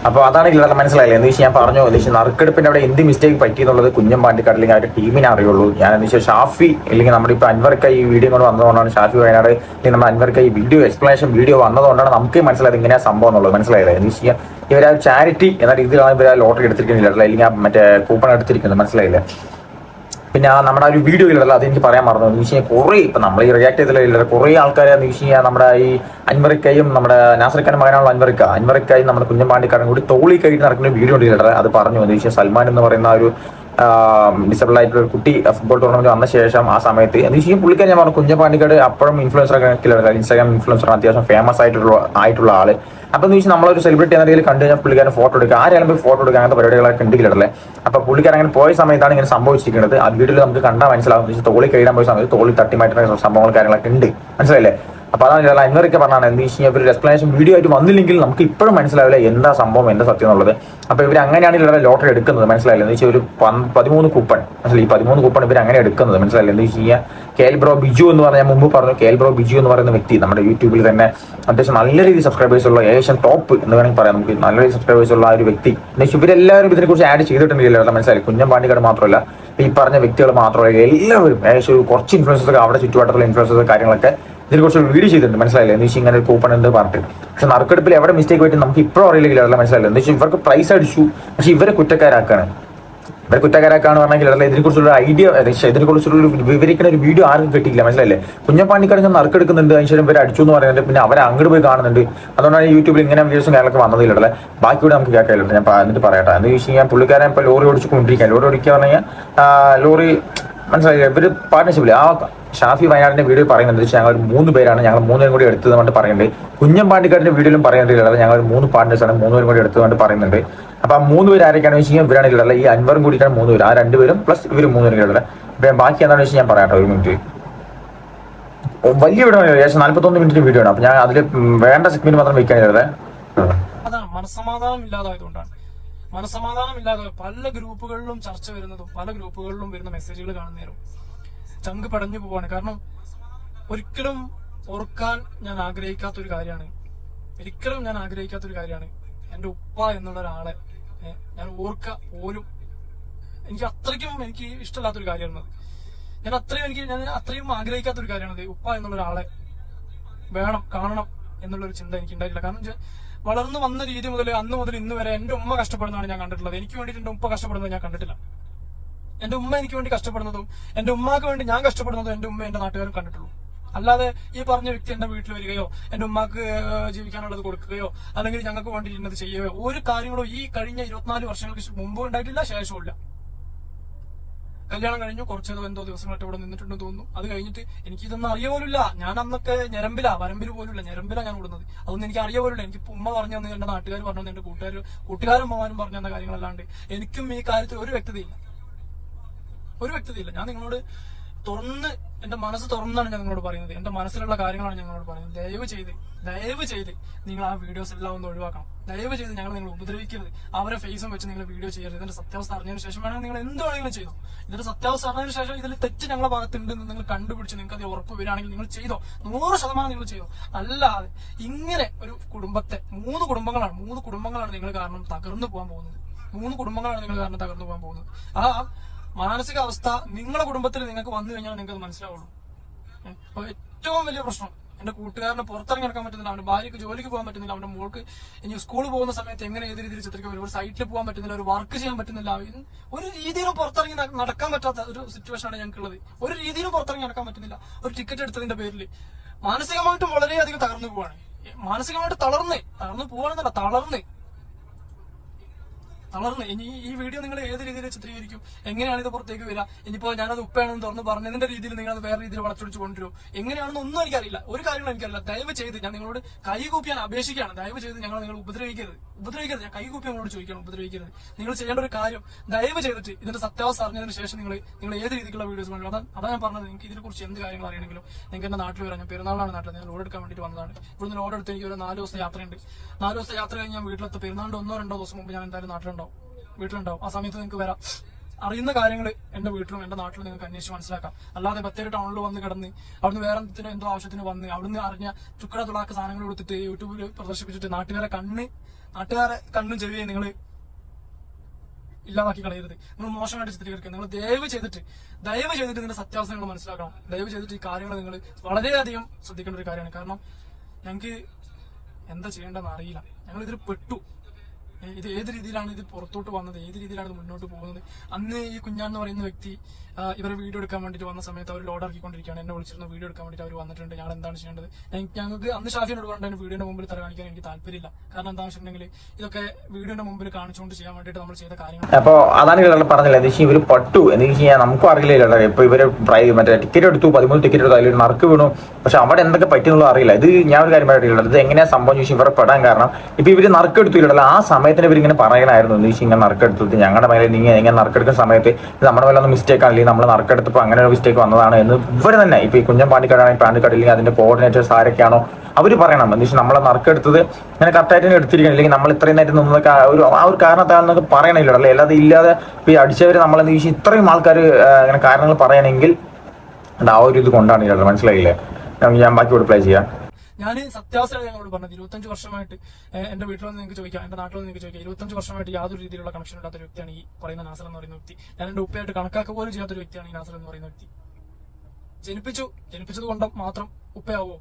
അപ്പോൾ അതാണ് ഇല്ലാതെ മനസ്സിലായില്ല? എന്ന് വെച്ചാൽ ഞാൻ പറഞ്ഞു. എന്ന് വെച്ചാൽ നറുക്കെടുപ്പിന്റെ അവിടെ എന്ത് മിസ്റ്റേക്ക് പറ്റിയെന്നുള്ളത് കുഞ്ഞൻ പാണ്ടിക്കാട് അല്ലെങ്കിൽ അവരുടെ ടീമിനെ അറിയുള്ളൂ. ഞാൻ എന്ന് വെച്ചാൽ ഷാഫി അല്ലെങ്കിൽ നമ്മുടെ ഇപ്പോൾ അൻവർക്ക ഈ വീഡിയോ കൊണ്ട് വന്നതുകൊണ്ടാണ് ഷാഫി വയനാട് അല്ലെങ്കിൽ നമ്മുടെ അൻവർക്ക ഈ വീഡിയോ എക്സ്പ്ലനേഷൻ വീഡിയോ വന്നതുകൊണ്ടാണ് നമുക്ക് മനസ്സിലായത് ഇങ്ങനെ സംഭവം എന്നുള്ളത്. മനസ്സിലായത് എന്ന് വെച്ചാൽ ഇവർ ആ ചാരിറ്റി എന്ന രീതിയിലാണ് ഇവർ ആ ലോട്ടറി എടുത്തിരിക്കുന്നില്ല അല്ലെങ്കിൽ ആ മറ്റേ കൂപ്പൺ എടുത്തിരിക്കുന്നത്. മനസ്സിലായില്ലേ? പിന്നെ ആ നമ്മുടെ ഒരു വീഡിയോ ഇല്ലല്ലോ അത് എനിക്ക് പറയാൻ മറന്നു. എന്ന് കുറേ ഇപ്പൊ നമ്മൾ ഈ റിയാക്ട് ചെയ്തില്ല കുറേ ആൾക്കാരെ എന്ന് നമ്മുടെ ഈ അൻവറിക്കയും നമ്മുടെ നാസറിക്കാൻ മകനാണല്ലോ അൻവറിക്ക. അൻവറിക്കായും നമ്മുടെ കുഞ്ഞമ്പാണ്ടിക്കാരൻ കൂടി തോളി കഴിഞ്ഞ് നടക്കുന്ന വീഡിയോ ഉണ്ട് അത് പറഞ്ഞു. എന്ന് സൽമാൻ എന്ന് പറയുന്ന ഒരു ഡിസബിൾ ആയിട്ടുള്ള കുട്ടി ഫുട്ബോൾ ടൂർണമെന്റ് വന്ന ശേഷം ആ സമയത്ത് വെച്ചാൽ പുള്ളിക്കാരൻ ഞാൻ പറഞ്ഞു കുഞ്ഞപ്പാണ്ടിക്കാട് അപ്പോഴും ഇൻഫ്ലുവൻസർ ഇൻസ്റ്റാഗ്രാം ഇൻഫ്ലുവൻസർ അത്യാവശ്യം ഫേമസ് ആയിട്ടുള്ള ആയിട്ടുള്ള ആൾ. അപ്പൊ എന്ന് വെച്ചാൽ നമ്മളൊരു സെലിബ്രിറ്റി എന്ന രീതിയിൽ കണ്ടു കഴിഞ്ഞാൽ പുള്ളിക്കാരൻ ഫോട്ടോ എടുക്കുക ആരെങ്കിലും പോയി ഫോട്ടോ എടുക്കുക അങ്ങനത്തെ പരിപാടികളൊക്കെ ഉണ്ടെങ്കിലല്ലേ അപ്പൊ പുള്ളിക്കാരൻ അങ്ങനെ പോയ സമയത്താണ് ഇങ്ങനെ സംഭവിച്ചിരിക്കുന്നത്. ആ വീട്ടിൽ നമുക്ക് കണ്ടാൽ മനസ്സിലാവും. എന്ന് തോളി കഴിയാൻ പോയ സമയത്ത് തോളി തട്ടിമാറ്റുന്ന സംഭവങ്ങൾ കാര്യങ്ങളൊക്കെ ഉണ്ട്. മനസ്സിലായില്ലേ? അപ്പൊ അതാണ് ഞാൻ അന്വരൊക്കെ പറഞ്ഞാണ് എന്ന് വെച്ച് ഒരു എക്സ്പ്ലനേഷൻ വീഡിയോ ആയിട്ട് വന്നില്ലെങ്കിൽ നമുക്ക് ഇപ്പോഴും മനസ്സിലാവില്ല എന്താ സംഭവം എന്താ സത്യം എന്നുള്ളത്. അപ്പോൾ ഇവർ അങ്ങനെയാണ് ഇവിടെ ലോട്ടറി എടുക്കുന്നത്. മനസ്സിലായില്ല? എന്ന് വെച്ചാൽ ഒരു പതിമൂന്ന് കൂപ്പൺ മനസ്സിലായി? ഈ പതിമൂന്ന് കൂപ്പൺ ഇവർ അങ്ങനെ എടുക്കുന്നത്. മനസ്സിലായില്ല? എന്ന് വെച്ച് കഴിഞ്ഞാൽ കേൽ ബ്രോ ബിജു എന്ന് പറഞ്ഞാൽ മുമ്പ് പറഞ്ഞു. കേൽ ബ്രോ ബിജു എന്ന് പറയുന്ന വ്യക്തി നമ്മുടെ യൂട്യൂബിൽ തന്നെ അത്യാവശ്യം നല്ല രീതിയിൽ സബ്സ്ക്രൈബേഴ്സ് ഉള്ള ഏഷ്യൻ ടോപ്പ് എന്ന് വേണമെങ്കിൽ പറയാം. നമുക്ക് നല്ല രീതിയിൽ സബ്സ്ക്രൈബേഴ്സ് ഉള്ള ആ ഒരു വ്യക്തി. എന്ന് വെച്ചാൽ ഇവരെല്ലാവരും ഇതിനെക്കുറിച്ച് ആഡ് ചെയ്തിട്ടുണ്ടെങ്കിൽ മനസ്സിലായി കുഞ്ഞൻ പാണ്ടിക്കാട് മാത്രമല്ല ഈ പറഞ്ഞ വ്യക്തികൾ മാത്രമല്ല. എല്ലാവരും ഏകദേശം കുറച്ച് ഇൻഫ്ലുവൻസസ് അവിടെ ചുറ്റുവട്ടത്തുള്ള ഇൻഫ്ലുവൻസസ് കാര്യങ്ങളൊക്കെ ഇതിനെക്കുറിച്ച് ഒരു വീഡിയോ ചെയ്തിട്ടുണ്ട്. മനസ്സിലായില്ല? എന്ന് വെച്ചാൽ ഇങ്ങനെ ഒരു കൂപ്പൺ ഉണ്ട് പറഞ്ഞിട്ട്. പക്ഷെ നറുക്കെടുപ്പിൽ എവിടെ മിസ്റ്റേക്ക് പറ്റി നമുക്ക് ഇപ്പോഴും അറിയില്ലെങ്കിൽ അല്ല മനസ്സിലായില്ല? എന്ന് വെച്ചാൽ ഇവർക്ക് പ്രൈസ് അടിച്ചു. പക്ഷെ ഇവരെ കുറ്റക്കാരാക്കാണ്. ഇവരെ കുറ്റക്കാരാക്കാന്ന് പറഞ്ഞെങ്കിൽ അല്ല ഇതിനെക്കുറിച്ചുള്ള ഐഡിയ ഇതിനെക്കുറിച്ചുള്ള കുറിച്ചുള്ള വിവരിക്കുന്ന ഒരു വീഡിയോ ആർക്കും കിട്ടിയില്ല മനസ്സിലായില്ലേ? കുഞ്ഞപ്പാണ്ടിക്കാട് നറുക്കെടുക്കുന്നുണ്ട്. നറുക്കെടുക്കുന്നുണ്ട് അതിനുശേഷം ഇവരെ അടിച്ചു എന്ന് പറയുന്നുണ്ട്. പിന്നെ അവരെ അങ്ങോട്ട് പോയി കാണുന്നുണ്ട്. അതുകൊണ്ടാണ് യൂട്യൂബിൽ ഇങ്ങനെ വീഡിയോസും കാര്യങ്ങളൊക്കെ വന്നതിലുള്ള ബാക്കി കൂടെ നമുക്ക് കേൾക്കാമല്ലോ ഞാൻ എന്നിട്ട് പറയട്ടെ എന്ന് വെച്ച് കഴിഞ്ഞാൽ പുള്ളിക്കാരൻ ഇപ്പോൾ ലോറി ഓടിച്ച് കൊണ്ടിരിക്കുക ലോറി ഓടിക്കുക പറഞ്ഞു കഴിഞ്ഞാൽ ലോറി മനസ്സിലായില്ലേ? ഇവർ പാർട്ട്ണർഷിപ്പില്ല ആ ഷാഫി വയനാടിന്റെ വീഡിയോ പറയുന്നുണ്ട്. വെച്ചാൽ ഞങ്ങൾ മൂന്ന് പേരാണ്. ഞങ്ങൾ മൂന്നുപേരും കൂടി എടുത്തത് കൊണ്ട് പറയുന്നുണ്ട്. കുഞ്ഞൻ പാണ്ടിക്കാടിന്റെ വീഡിയോയിലും പറയുന്നുണ്ട് ഞങ്ങൾ ഒരു മൂന്ന് പാർട്ട്നേഴ്സാണ് മൂന്നുപേരും കൂടി എടുത്തത് കൊണ്ട് പറയുന്നുണ്ട്. അപ്പൊ ആ മൂന്ന് പേര് ആരൊക്കെയാണ് വെച്ച് കഴിഞ്ഞാൽ ഇവരാണ് ഇല്ലല്ല ഈ അൻവറും കൂടിയിട്ടാണ് മൂന്ന് പേര്. ആ രണ്ടുപേരും പ്ലസ് ഇവർ മൂന്ന് പേരും ഇല്ലല്ല അപ്പൊ ബാക്കി എന്താണെന്ന് വെച്ചാൽ ഞാൻ പറയാട്ടോ ഒരു മിനിറ്റ് വലിയ വീഡിയോ ഏകദേശം നാല്പത്തൊന്ന് മിനിറ്റ് വീഡിയോ ആണ്. അപ്പൊ ഞാൻ അതിൽ വേണ്ട സെഗ്മെന്റ് മാത്രം വെക്കാൻ മനസ്സമാധാനം ഇല്ലാതായതുകൊണ്ടാണ്. മനസ്സമാധാനം ഇല്ലാതെ പല ഗ്രൂപ്പുകളിലും ചർച്ച വരുന്നതും പല ഗ്രൂപ്പുകളിലും വരുന്ന മെസ്സേജുകൾ കാണുന്നേരും ചങ്ക് പടഞ്ഞു പോവാണ്. കാരണം ഒരിക്കലും ഓർക്കാൻ ഞാൻ ആഗ്രഹിക്കാത്ത ഒരു കാര്യമാണ്. ഒരിക്കലും ഞാൻ ആഗ്രഹിക്കാത്ത ഒരു കാര്യമാണ്. എന്റെ ഉപ്പ എന്നുള്ള ഒരാളെ ഞാൻ ഓർക്ക പോലും എനിക്ക് അത്രയ്ക്കും എനിക്ക് ഇഷ്ടമില്ലാത്തൊരു കാര്യമാണ് ഞാൻ അത്രയും എനിക്ക് ഞാൻ അത്രയും ആഗ്രഹിക്കാത്ത ഒരു കാര്യമാണ് ഉപ്പ എന്നുള്ള ഒരാളെ വേണം കാണണം എന്നുള്ളൊരു ചിന്ത എനിക്ക് ഉണ്ടായിട്ടില്ല കാരണം വളർന്നു വന്ന രീതി മുതൽ അന്ന് മുതൽ ഇന്ന് വരെ എന്റെ ഉമ്മ കഷ്ടപ്പെടുന്നതാണ് ഞാൻ കണ്ടിട്ടുള്ളത്. എനിക്ക് വേണ്ടിയിട്ട് എന്റെ ഉപ്പ കഷ്ടപ്പെടുന്നത് ഞാൻ കണ്ടിട്ടില്ല. എന്റെ ഉമ്മ എനിക്ക് വേണ്ടി കഷ്ടപ്പെടുന്നതും എന്റെ ഉമ്മാക്ക് വേണ്ടി ഞാൻ കഷ്ടപ്പെടുന്നതും എന്റെ ഉമ്മ എന്റെ നാട്ടുകാരും കണ്ടിട്ടുള്ളൂ. അല്ലാതെ ഈ പറഞ്ഞ വ്യക്തി എന്റെ വീട്ടിൽ വരികയോ എന്റെ ഉമ്മാക്ക് ജീവിക്കാനുള്ളത് കൊടുക്കുകയോ അല്ലെങ്കിൽ ഞങ്ങൾക്ക് വേണ്ടി ഇന്നത് ചെയ്യുകയോ ഒരു കാര്യങ്ങളോ ഈ കഴിഞ്ഞ ഇരുപത്തിനാല് വർഷങ്ങൾക്ക് മുമ്പ് ഉണ്ടായിട്ടില്ല ശേഷവും ഇല്ല. കല്യാണം കഴിഞ്ഞു. കുറച്ച് എന്തോ ദിവസങ്ങളായിട്ട് ഇവിടെ നിന്നിട്ടുണ്ടെന്ന് തോന്നുന്നു. അത് കഴിഞ്ഞിട്ട് എനിക്ക് ഇതൊന്നും അറിയ ഞാൻ അന്നൊക്കെ ഞരമ്പില. വരമ്പിൽ പോലുമില്ല. ഞരമ്പില ഞാൻ കൂടുന്നത്. അതൊന്നും എനിക്ക് അറിയ എനിക്ക് ഉമ്മ പറഞ്ഞു തന്നെ എന്റെ നാട്ടുകാർ പറഞ്ഞു തന്നെ എന്റെ കൂട്ടുകാർ കൂട്ടുകാരും അമ്മമാരും പറഞ്ഞു തന്ന കാര്യങ്ങളല്ലാണ്ട് എനിക്കും ഈ കാര്യത്തിൽ ഒരു വ്യക്തതയില്ല. ഒരു വ്യക്തതയില്ല. ഞാൻ നിങ്ങളോട് തുറന്ന് എന്റെ മനസ്സ് തുറന്നാണ് ഞങ്ങളോട് പറയുന്നത്. എന്റെ മനസ്സിലുള്ള കാര്യങ്ങളാണ് ഞങ്ങളോട് പറയുന്നത്. ദയവ് ചെയ്ത് ദയവ് ചെയ്ത് നിങ്ങൾ ആ വീഡിയോസ് എല്ലാം ഒന്ന് ഒഴിവാക്കണം. ദയവ് ചെയ്ത് ഞങ്ങൾ നിങ്ങൾ ഉപദ്രവിക്കരുത്. അവരെ ഫേസും വെച്ച് നിങ്ങൾ വീഡിയോ ചെയ്യരുത്. ഇതിന്റെ സത്യാവസ്ഥ അറിഞ്ഞതിന് ശേഷം വേണമെങ്കിൽ നിങ്ങൾ എന്ത് വേണമെങ്കിലും ചെയ്തോ. ഇതിന്റെ സത്യാവസ്ഥ അറിഞ്ഞതിന് ശേഷം ഇതിൽ തെറ്റ് ഞങ്ങളുടെ ഭാഗത്തുണ്ടെന്ന് നിങ്ങൾ കണ്ടുപിടിച്ച് നിങ്ങൾക്ക് അത് ഉറപ്പ് വരികയാണെങ്കിൽ നിങ്ങൾ ചെയ്തോ. നൂറ് ശതമാനം നിങ്ങൾ ചെയ്തോ. അല്ലാതെ ഇങ്ങനെ ഒരു കുടുംബത്തെ മൂന്ന് കുടുംബങ്ങളാണ് മൂന്ന് കുടുംബങ്ങളാണ് നിങ്ങൾ കാരണം തകർന്നു പോകാൻ പോകുന്നത്. മൂന്ന് കുടുംബങ്ങളാണ് നിങ്ങൾ കാരണം തകർന്നു പോകാൻ പോകുന്നത്. ആ മാനസികാവസ്ഥ നിങ്ങളുടെ കുടുംബത്തിൽ നിങ്ങൾക്ക് വന്നു കഴിഞ്ഞാൽ നിങ്ങൾക്ക് മനസ്സിലാവുള്ളൂ. അപ്പൊ ഏറ്റവും വലിയ പ്രശ്നം എന്റെ കൂട്ടുകാരനെ പുറത്തിറങ്ങി നടക്കാൻ പറ്റുന്നില്ല അവന്റെ ഭാര്യക്ക് ജോലിക്ക് പോകാൻ പറ്റുന്നില്ല അവന്റെ മോൾക്ക് ഇനി സ്കൂളിൽ പോകുന്ന സമയത്ത് എങ്ങനെ ഏത് രീതിയിൽ ചിത്രിക്കാൻ ഒരു സൈറ്റിൽ പോകാൻ പറ്റുന്നില്ല ഒരു വർക്ക് ചെയ്യാൻ പറ്റുന്നില്ല ഒരു രീതിയിലും പുറത്തിറങ്ങി നടക്കാൻ പറ്റാത്ത ഒരു സിറ്റുവേഷനാണ് ഞങ്ങൾക്കുള്ളത്. ഒരു രീതിയിലും പുറത്തിറങ്ങി നടക്കാൻ പറ്റുന്നില്ല. ഒരു ടിക്കറ്റ് എടുത്തതിന്റെ പേരിൽ. മാനസികമായിട്ടും വളരെയധികം തകർന്നു പോവാണ്. മാനസികമായിട്ട് തളർന്ന് തളർന്നു പോവാണെന്നല്ല തളർന്ന്. തളർന്ന് ഇനി ഈ വീഡിയോ നിങ്ങൾ ഏത് രീതിയിൽ ചിത്രീകരിക്കും? എങ്ങനെയാണ് ഇത് പുറത്തേക്ക് വരിക? ഇനിയിപ്പോ ഞാനത് ഉപ്പയാണെന്ന് തുറന്ന് പറഞ്ഞതിന്റെ രീതിയിൽ നിങ്ങൾ അത് വേറെ രീതിയിൽ വളച്ചൊടിച്ച് കൊണ്ടുവരും. എങ്ങനെയാണെന്ന് ഒന്നും എനിക്കറിയില്ല. ഒരു കാര്യങ്ങളും എനിക്കറിയില്ല. ദയവ് ചെയ്ത് ഞാൻ നിങ്ങളോട് കൈകൂപ്പിയാൻ അപേക്ഷിക്കുകയാണ്. ദയവ് ചെയ്ത് ഞങ്ങൾ നിങ്ങൾ ഉപദ്രവിക്കരുത്. ഉപദ്രവിക്കരുത്. ഞാൻ കൈകൂപ്പി നിങ്ങളോട് ചോദിക്കണം ഉപദ്രവിക്കരുത്. നിങ്ങൾ ചെയ്യേണ്ട ഒരു കാര്യം ദയവ് ചെയ്തിട്ട് ഇതിന്റെ സത്യാവസ്ഥ അറിഞ്ഞതിന് ശേഷം നിങ്ങൾ നിങ്ങൾ ഏത് രീതിക്കുള്ള വീഡിയോസ് വേണം അതാണ് അതാ ഞാൻ പറഞ്ഞത്. നിങ്ങൾക്ക് ഇതിനെക്കുറിച്ച് എന്ത് കാര്യങ്ങൾ അറിയണമെങ്കിലും നിങ്ങൾക്ക് എന്റെ നാട്ടിൽ വരാം. ഞാൻ പെരുന്നാളാണ് നാട്ടിൽ ഞാൻ ലോഡ് എടുക്കാൻ വേണ്ടിയിട്ട് വന്നതാണ്. ഇവിടുന്ന് ലോഡ് എടുത്ത് എനിക്ക് ഒരു നാല് ദിവസത്തെ യാത്രയുണ്ട്. നാല് ദിവസത്തെ യാത്ര കഴിഞ്ഞ് ഞാൻ വീട്ടിലെത്തും. പെരുന്നാളിന്റെ ഒന്നോ രണ്ടോ ദിവസം മുമ്പ് ഞാൻ എന്തായാലും നാട്ടിലുണ്ടാവും. വീട്ടിലുണ്ടാവും. ആ സമയത്ത് നിങ്ങൾക്ക് വരാം. അറിയുന്ന കാര്യങ്ങൾ എന്റെ വീട്ടിലും എന്റെ നാട്ടിലും നിങ്ങൾക്ക് അന്വേഷിച്ച് മനസ്സിലാക്കാം. അല്ലാതെ ബത്തേരി ടൗണിൽ വന്ന് കിടന്ന് അവിടുന്ന് വേറെ എന്തോ ആവശ്യത്തിന് വന്ന് അവിടുന്ന് അറിഞ്ഞ ചുക്കട തുളാക്ക സാധനങ്ങൾ കൊടുത്തിട്ട് യൂട്യൂബിൽ പ്രദർശിപ്പിച്ചിട്ട് നാട്ടുകാരെ കണ്ണ് നാട്ടുകാരെ കണ്ണും ചെവിയെ നിങ്ങൾ ഇല്ലാതാക്കി കളയരുത്. നിങ്ങൾ മോശമായിട്ട് ചിത്രീകരിക്കുക. നിങ്ങൾ ദയവ് ചെയ്തിട്ട് ദയവ് ചെയ്തിട്ട് നിങ്ങളുടെ സത്യാവസ്ഥ നിങ്ങൾ മനസ്സിലാക്കണം. ദയവ് ചെയ്തിട്ട് ഈ കാര്യങ്ങൾ നിങ്ങൾ വളരെയധികം ശ്രദ്ധിക്കേണ്ട ഒരു കാര്യമാണ്. കാരണം ഞങ്ങൾക്ക് എന്താ ചെയ്യേണ്ടതെന്ന് അറിയില്ല. ഞങ്ങൾ ഇതിൽ പെട്ടു. ഇത് ഏത് രീതിയിലാണ് ഇത് പുറത്തോട്ട് വന്നത്? ഏത് രീതിയിലാണ് ഇത് മുന്നോട്ട് പോകുന്നത്? അന്ന് ഈ കുഞ്ഞാൻ എന്ന് പറയുന്ന വ്യക്തി ഇവരെ വീഡിയോ എടുക്കാൻ വേണ്ടിയിട്ട് വന്ന സമയത്ത് അവർ ലോഡ് ഇറക്കിക്കൊണ്ടിരിക്കുകയാണ് എന്നെ വിളിച്ചിരുന്നു വീഡിയോ എടുക്കാൻ വേണ്ടിയിട്ട് അവർ വന്നിട്ടുണ്ട്. ഞാൻ എന്താണ് ചെയ്യേണ്ടത്? ഞങ്ങൾക്ക് അന്ന് ഷാഫിനോട് പറഞ്ഞിട്ട് വീഡിയോയുടെ മുമ്പിൽ തല കാണിക്കാൻ എനിക്ക് താല്പര്യമില്ല. കാരണം എന്താ വെച്ചിട്ടുണ്ടെങ്കിൽ ഇതൊക്കെ വീഡിയോയുടെ മുമ്പിൽ കാണിച്ചുകൊണ്ട് ചെയ്യാൻ വേണ്ടിയിട്ട് നമ്മൾ ചെയ്ത കാര്യങ്ങൾ അപ്പോൾ അതാണ് ഇവിടെ പറഞ്ഞില്ല വെച്ചാൽ ഇവർ പട്ടു. എന്ന് വെച്ച് കഴിഞ്ഞാൽ നമുക്കും അറിയില്ല ഇപ്പൊ ഇവർ പ്രൈ മറ്റേ ടിക്കറ്റ് എടുത്തു പതിമൂന്ന് ടിക്കറ്റ് എടുത്തു അതിൽ നറുക്ക് വീണു. പക്ഷെ അവിടെ എന്തൊക്കെ പറ്റിയെന്നുള്ളത് അറിയില്ല. ഇത് ഞാൻ ഒരു കാര്യമായിട്ട് ഇത് എങ്ങനെയാ സംഭവം ചോദിച്ചാൽ ഇവരെ പെടാൻ കാരണം. ഇപ്പൊ ഇവർ നറുക്കെടുത്തില്ലല്ലോ ആ സമയത്തിന് ഇവർ ഇങ്ങനെ പറയണായിരുന്നു എന്ന് വെച്ചാൽ ഇങ്ങനെ നറുക്കെടുത്തിട്ട് ഞങ്ങളുടെ മേലെ നിങ്ങൾ ഇങ്ങനെ നറുക്കെടുക്കുന്ന സമയത്ത് നമ്മുടെ മേലെ ഒന്ന് മിസ്റ്റേക്ക് ആണെങ്കിൽ നമ്മൾ നറുക്കെടുത്തപ്പോൾ അങ്ങനെ ഒരു മിസ്റ്റേക്ക് വന്നതാണ് എന്ന് ഇവർ തന്നെ ഇപ്പൊ ഈ കുഞ്ഞൻ പാണ്ടിക്കാടാണെങ്കിൽ പാണ്ടിക്കാട് ഇല്ലെങ്കിൽ അതിന്റെ കോർഡിനേറ്റേഴ്സ് ആരൊക്കെയാണോ അവർ പറയണം. എന്ന് വെച്ചാൽ നമ്മളെ നറുക്കെടുത്തത് ഇങ്ങനെ കറക്റ്റായിട്ട് എടുത്തിരിക്കണം. ഇല്ലെങ്കിൽ നമ്മൾ ഇത്രയും നേരം നിന്നൊക്കെ ഒരു ആ ഒരു കാരണത്താണെന്നൊക്കെ പറയണില്ല അല്ലേ? അല്ലാതെ ഇല്ലാതെ ഈ നമ്മൾ നമ്മളെന്ന് വെച്ചാൽ ഇത്രയും ആൾക്കാർ ഇങ്ങനെ കാരണങ്ങൾ പറയണമെങ്കിൽ അത് ആ ഒരു ഇത് കൊണ്ടാണ് മനസ്സിലായില്ലേ? ഞാൻ ബാക്കി റിപ്ലൈ ചെയ്യാം. ഞാൻ സത്യാവസ്ഥയാണ് ഞങ്ങളോട് പറഞ്ഞത്. ഇരുപത്തഞ്ച് വർഷമായിട്ട് എന്റെ വീട്ടിൽ വന്ന് നിങ്ങൾക്ക് ചോദിക്കാം എന്റെ നാട്ടിൽ വന്ന് നിങ്ങൾക്ക് ചോദിക്കാം. ഇരുപത്തഞ്ച് വർഷമായിട്ട് യാതൊരു രീതിയിലുള്ള കണക്ഷൻ ഇല്ലാത്ത വ്യക്തിയാണ് ഈ പറയുന്ന നാസർ എന്ന് പറയുന്ന വ്യക്തി. ഞാൻ എന്റെ ഉപ്പയായിട്ട് കണക്കാക്കുക പോലും ചെയ്യാത്ത ഒരു വ്യക്തിയാണ് ഈ നാസർ എന്ന് പറയുന്ന വ്യക്തി. ജനിപ്പിച്ചു ജനിപ്പിച്ചത് കൊണ്ട് മാത്രം ഉപ്പയാവോ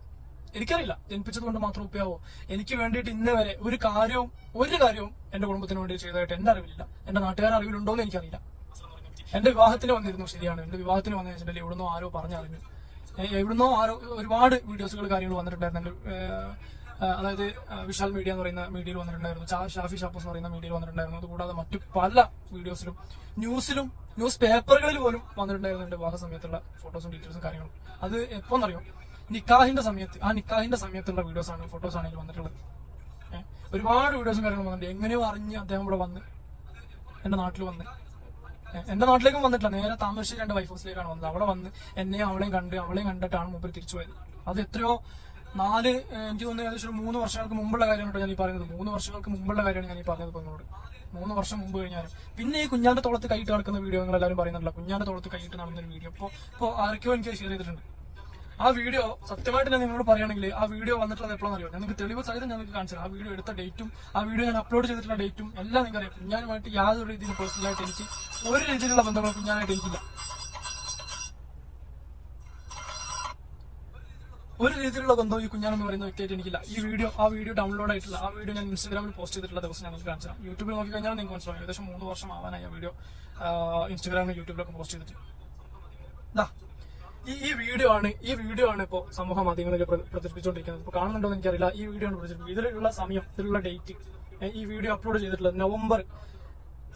എനിക്കറിയില്ല. ജനിപ്പിച്ചത് കൊണ്ട് മാത്രം ഉപ്പയാവോ എനിക്ക് വേണ്ടിയിട്ട് ഇന്ന വരെ ഒരു കാര്യവും ഒരു കാര്യവും എന്റെ കുടുംബത്തിന് വേണ്ടി ചെയ്തതായിട്ട് എന്റെ അറിവില്ല എന്റെ നാട്ടുകാരുടെ അറിവിലുണ്ടോ എന്ന് എനിക്കറിയില്ല എന്റെ വിവാഹത്തിന് വന്നിരുന്നു ശരിയാണ്. എന്റെ വിവാഹത്തിന് വന്നു വെച്ചിട്ടുണ്ടെങ്കിൽ എവിടുന്നോ ആരോ പറഞ്ഞറിഞ്ഞു. എവിടുന്നോ ആരോ ഒരുപാട് വീഡിയോസുകൾ കാര്യങ്ങൾ വന്നിട്ടുണ്ടായിരുന്നു അതായത് വിശാൽ മീഡിയ എന്ന് പറയുന്ന മീഡിയയിൽ വന്നിട്ടുണ്ടായിരുന്നു. ഷാഫി ഷാപ്പസ് എന്ന് പറയുന്ന മീഡിയയിൽ വന്നിട്ടുണ്ടായിരുന്നു. അതുകൂടാതെ മറ്റു പല വീഡിയോസിലും ന്യൂസിലും ന്യൂസ് പേപ്പറുകളിൽ പോലും വന്നിട്ടുണ്ടായിരുന്നു വിവാഹ സമയത്തുള്ള ഫോട്ടോസും ഡീറ്റെയിൽസും കാര്യങ്ങളും. അത് എപ്പോന്നറിയോ? നിക്കാഹിന്റെ സമയത്ത് ആ നിക്കാഹിന്റെ സമയത്തുള്ള വീഡിയോസ് ആണ് ഫോട്ടോസ് ആണ് ഇതിൽ വന്നിട്ടുള്ളത് ഒരുപാട് വീഡിയോസും കാര്യങ്ങളും വന്നിട്ടുണ്ട്. എങ്ങനെയോ അറിഞ്ഞ് അദ്ദേഹം ഇവിടെ വന്ന് എന്റെ നാട്ടിൽ വന്ന് എന്റെ നാട്ടിലേക്കും വന്നിട്ടില്ല. നേരെ താമരശ്ശേരി രണ്ട് വൈഫ് ഹൗസിലേക്കാണ് വന്നത്. അവിടെ വന്ന് എന്നെയും അവളെയും കണ്ട് അവളെയും കണ്ടിട്ടാണ് മൂപ്പര് തിരിച്ചു പോയത്. അത് എത്രയോ നാല് എനിക്ക് തോന്നുന്നു ഏകദേശം ഒരു മൂന്ന് വർഷങ്ങൾക്ക് മുമ്പുള്ള കാര്യമാണ് ഞാൻ ഈ പറയുന്നത്. മൂന്ന് വർഷങ്ങൾക്ക് മുമ്പുള്ള കാര്യമാണ് ഞാൻ ഈ പറഞ്ഞത് ഇപ്പൊ നിങ്ങളോട്. മൂന്ന് വർഷം മുമ്പ് കഴിഞ്ഞാലും. പിന്നെ ഈ കുഞ്ഞാന്റെ തോളത്ത് കൈയിട്ട് നടക്കുന്ന വീഡിയോ നിങ്ങൾ എല്ലാവരും പറയുന്നുണ്ടല്ലോ. കുഞ്ഞാന്റെ തോളത്ത് കൈയിട്ട് നടന്ന ഒരു വീഡിയോ. ഇപ്പോൾ ഇപ്പോൾ ആരൊക്കെയോ എനിക്ക് ഷെയർ ചെയ്തിട്ടുണ്ട്. ആ വീഡിയോ സത്യമായിട്ട് ഞാൻ നിങ്ങളോട് പറയുകയാണെങ്കിൽ ആ വീഡിയോ വന്നിട്ടുള്ളത് എപ്പോഴും അറിയാം നിങ്ങൾക്ക് തെളിവ് സഹിതം ഞാൻ നിങ്ങൾക്ക് കാണിച്ചു ആ വീഡിയോ എടുത്ത ഡേറ്റും ആ വീഡിയോ ഞാൻ അപ്ലോഡ് ചെയ്തിട്ടുള്ള ഡേറ്റും എല്ലാം നിങ്ങൾക്ക് അറിയാം. ഞാനുമായിട്ട് യാതൊരു രീതിയിലും പേഴ്സണലായിട്ട് എനിക്ക് ഒരു രീതിയിലുള്ള ബന്ധങ്ങൾക്കും ഞാനായിട്ട് എനിക്കില്ല. ഒരു രീതിയിലുള്ള ബന്ധം ഈ കുഞ്ഞാൻ എന്ന് പറയുന്ന വ്യക്തിയായിട്ട് എനിക്കില്ല. ഈ വീഡിയോ ആ വീഡിയോ ഡൗൺലോഡ് ആയിട്ടുള്ള ആ വീഡിയോ ഞാൻ ഇൻസ്റ്റാഗ്രാമിൽ പോസ്റ്റ് ചെയ്തിട്ടുള്ള ദിവസം ഞാൻ കാണിച്ചു യൂട്യൂബിൽ നോക്കി കഴിഞ്ഞാൽ നിങ്ങൾക്ക് മനസ്സിലാവും. ഏകദേശം മൂന്ന് വർഷം ആവാനായി ആ വീഡിയോ ഇൻസ്റ്റാഗ്രാമിലും യൂട്യൂബിലൊക്കെ പോസ്റ്റ് ചെയ്തിട്ട്. ഈ ഈ വീഡിയോ ആണ് ഈ വീഡിയോ ആണ് ഇപ്പോ സമൂഹ മാധ്യമങ്ങളിൽ പ്ര- പ്രചരിപ്പിച്ചുകൊണ്ടിരിക്കുന്നത് ഇപ്പോൾ കാണുന്നുണ്ടോ എന്ന് എനിക്കറിയില്ല. ഈ വീഡിയോ ആണ് പ്രചരിപ്പിക്കുന്നത്. ഇതിലുള്ള സമയം ഇതിലുള്ള ഡേറ്റ് ഈ വീഡിയോ അപ്ലോഡ് ചെയ്തിട്ടുള്ളത് നവംബർ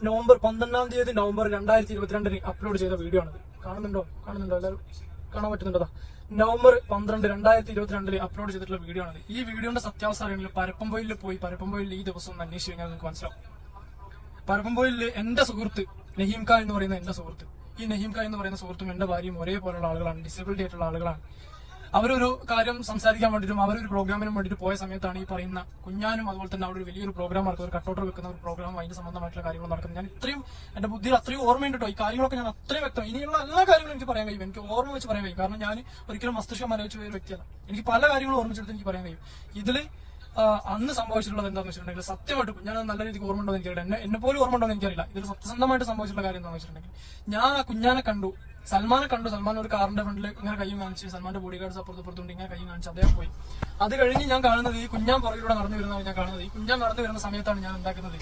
നവംബർ പന്ത്രണ്ടാം തീയതി നവംബർ രണ്ടായിരത്തി ഇരുപത്തിരണ്ടിന് അപ്ലോഡ് ചെയ്ത വീഡിയോ ആണ് കാണുന്നുണ്ടോ? കാണുന്നുണ്ടോ? എല്ലാവരും കാണാൻ പറ്റുന്നുണ്ടോ? നവംബർ പന്ത്രണ്ട് രണ്ടായിരത്തി ഇരുപത്തിരണ്ടിൽ അപ്ലോഡ് ചെയ്തിട്ടുള്ള വീഡിയോ ആണ് ഈ വീഡിയോന്റെ സത്യാവസ്ഥ അറിയണമെങ്കിൽ പരപ്പംപൊയിൽ പോയി പരപ്പംപൊയിൽ ഈ ദിവസം ഒന്ന് അന്വേഷിച്ച് കഴിഞ്ഞാൽ നിങ്ങൾക്ക് മനസ്സിലാവും. പരപ്പംപോയിൽ എന്റെ സുഹൃത്ത് നഹീംഖ എന്ന് പറയുന്ന എന്റെ സുഹൃത്ത് ഈ നഹീംക എന്ന് പറയുന്ന സുഹൃത്തും എന്റെ ഭാര്യയും ഒരേപോലെയുള്ള ആളുകളാണ് ഡിസബിലിറ്റി ആയിട്ടുള്ള ആളുകളാണ്. അവരൊരു കാര്യം സംസാരിക്കാൻ വേണ്ടിയിട്ടും അവരൊരു പ്രോഗ്രാമിനും വേണ്ടിയിട്ട് പോയ സമയത്താണ് ഈ പറയുന്ന കുഞ്ഞാനും അതുപോലെ തന്നെ അവിടെ ഒരു വലിയൊരു പ്രോഗ്രാം നടക്കുന്ന ഒരു കട്ടോട്ട് വെക്കുന്ന ഒരു പ്രോഗ്രാം അതിന് സംബന്ധമായിട്ടുള്ള കാര്യങ്ങൾ നടക്കുന്നത്. ഞാൻ ഇത്രയും എന്റെ ബുദ്ധിയിൽ അത്രയും ഓർമ്മയുണ്ടോ ഈ കാര്യങ്ങളൊക്കെ ഞാൻ അത്രയും വ്യക്തം ഇനിയുള്ള എല്ലാ കാര്യങ്ങളും എനിക്ക് പറയാൻ കഴിയും. എനിക്ക് ഓർമ്മ വെച്ച് പറയാൻ കഴിയും. കാരണം ഞാൻ ഒരിക്കലും മസ്തിഷ്കം മരവിച്ച് ഒരു വ്യക്തിയാണ്. എനിക്ക് പല കാര്യങ്ങളും ഓർമ്മിച്ചെടുത്ത് എനിക്ക് പറയാൻ കഴിയും. ഇതിൽ ആ, അന്ന് സംഭവിച്ചിട്ടുള്ളത് എന്താണെന്ന് വെച്ചിട്ടുണ്ടെങ്കിൽ സത്യമായിട്ട് ഞാൻ നല്ല രീതിക്ക് ഓർമ്മ ഉണ്ടോ എന്ന് എനിക്കറിയില്ല. എന്നെ എന്നെ പോലും ഓർമ്മ ഉണ്ടോ എന്ന് എനിക്കറിയില്ല. ഇതിൽ സത്യസന്ധമായിട്ട് സംഭവിച്ചിട്ടുള്ള കാര്യം എന്താണെന്ന് വെച്ചിട്ടുണ്ടെങ്കിൽ ഞാൻ ആ കുഞ്ഞാനെ കണ്ടു. സൽമാനെ കണ്ടു. സൽമാൻ ഒരു കാറിന്റെ ഫ്രണ്ടിൽ ഇങ്ങനെ കൈയും കാണിച്ച് സൽമാന്റെ ബോഡി ഗാർഡ്സ് അപ്പുറത്ത് അപ്പുറത്തുണ്ട് ഇങ്ങനെ കൈയും കാണിച്ച് അദ്ദേഹം പോയി. അത് കഴിഞ്ഞ് ഞാൻ കാണുന്നത് ഈ കുഞ്ഞാൻ പുറകിലൂടെ നടന്നു വരുന്നതാണ് ഞാൻ കാണുന്നത്. ഈ കുഞ്ഞാൻ നടന്നു വരുന്ന സമയത്താണ് ഞാൻ ഉണ്ടാക്കുന്നത്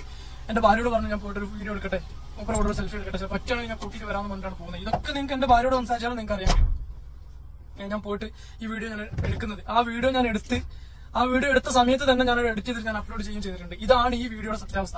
എന്റെ ഭാര്യയോട് പറഞ്ഞു ഞാൻ പോയിട്ട് ഒരു വീഡിയോ എടുക്കട്ടെ. ഒപ്പം ഒരു സെൽഫി എടുക്കട്ടെ. പറ്റുകയാണെങ്കിൽ ഞാൻ കൂട്ടിയിട്ട് വരാമെന്ന് പറഞ്ഞിട്ടാണ് പോകുന്നത്. ഇതൊക്കെ നിങ്ങൾക്ക് എന്റെ ഭാര്യയോട് സംസാരിച്ചാലും നിങ്ങൾക്ക് അറിയാം ഞാൻ പോയിട്ട് ഈ വീഡിയോ ഞാൻ എടുക്കുന്നത്. ആ വീഡിയോ ഞാൻ എടുത്ത് ആ വീഡിയോ എടുത്ത സമയത്ത് തന്നെ ഞാൻ എഡിറ്റ് ചെയ്തിട്ട് ഞാൻ അപ്ലോഡ് ചെയ്യുകയും ചെയ്തിട്ടുണ്ട്. ഇതാണ് ഈ വീഡിയോയുടെ സത്യാവസ്ഥ.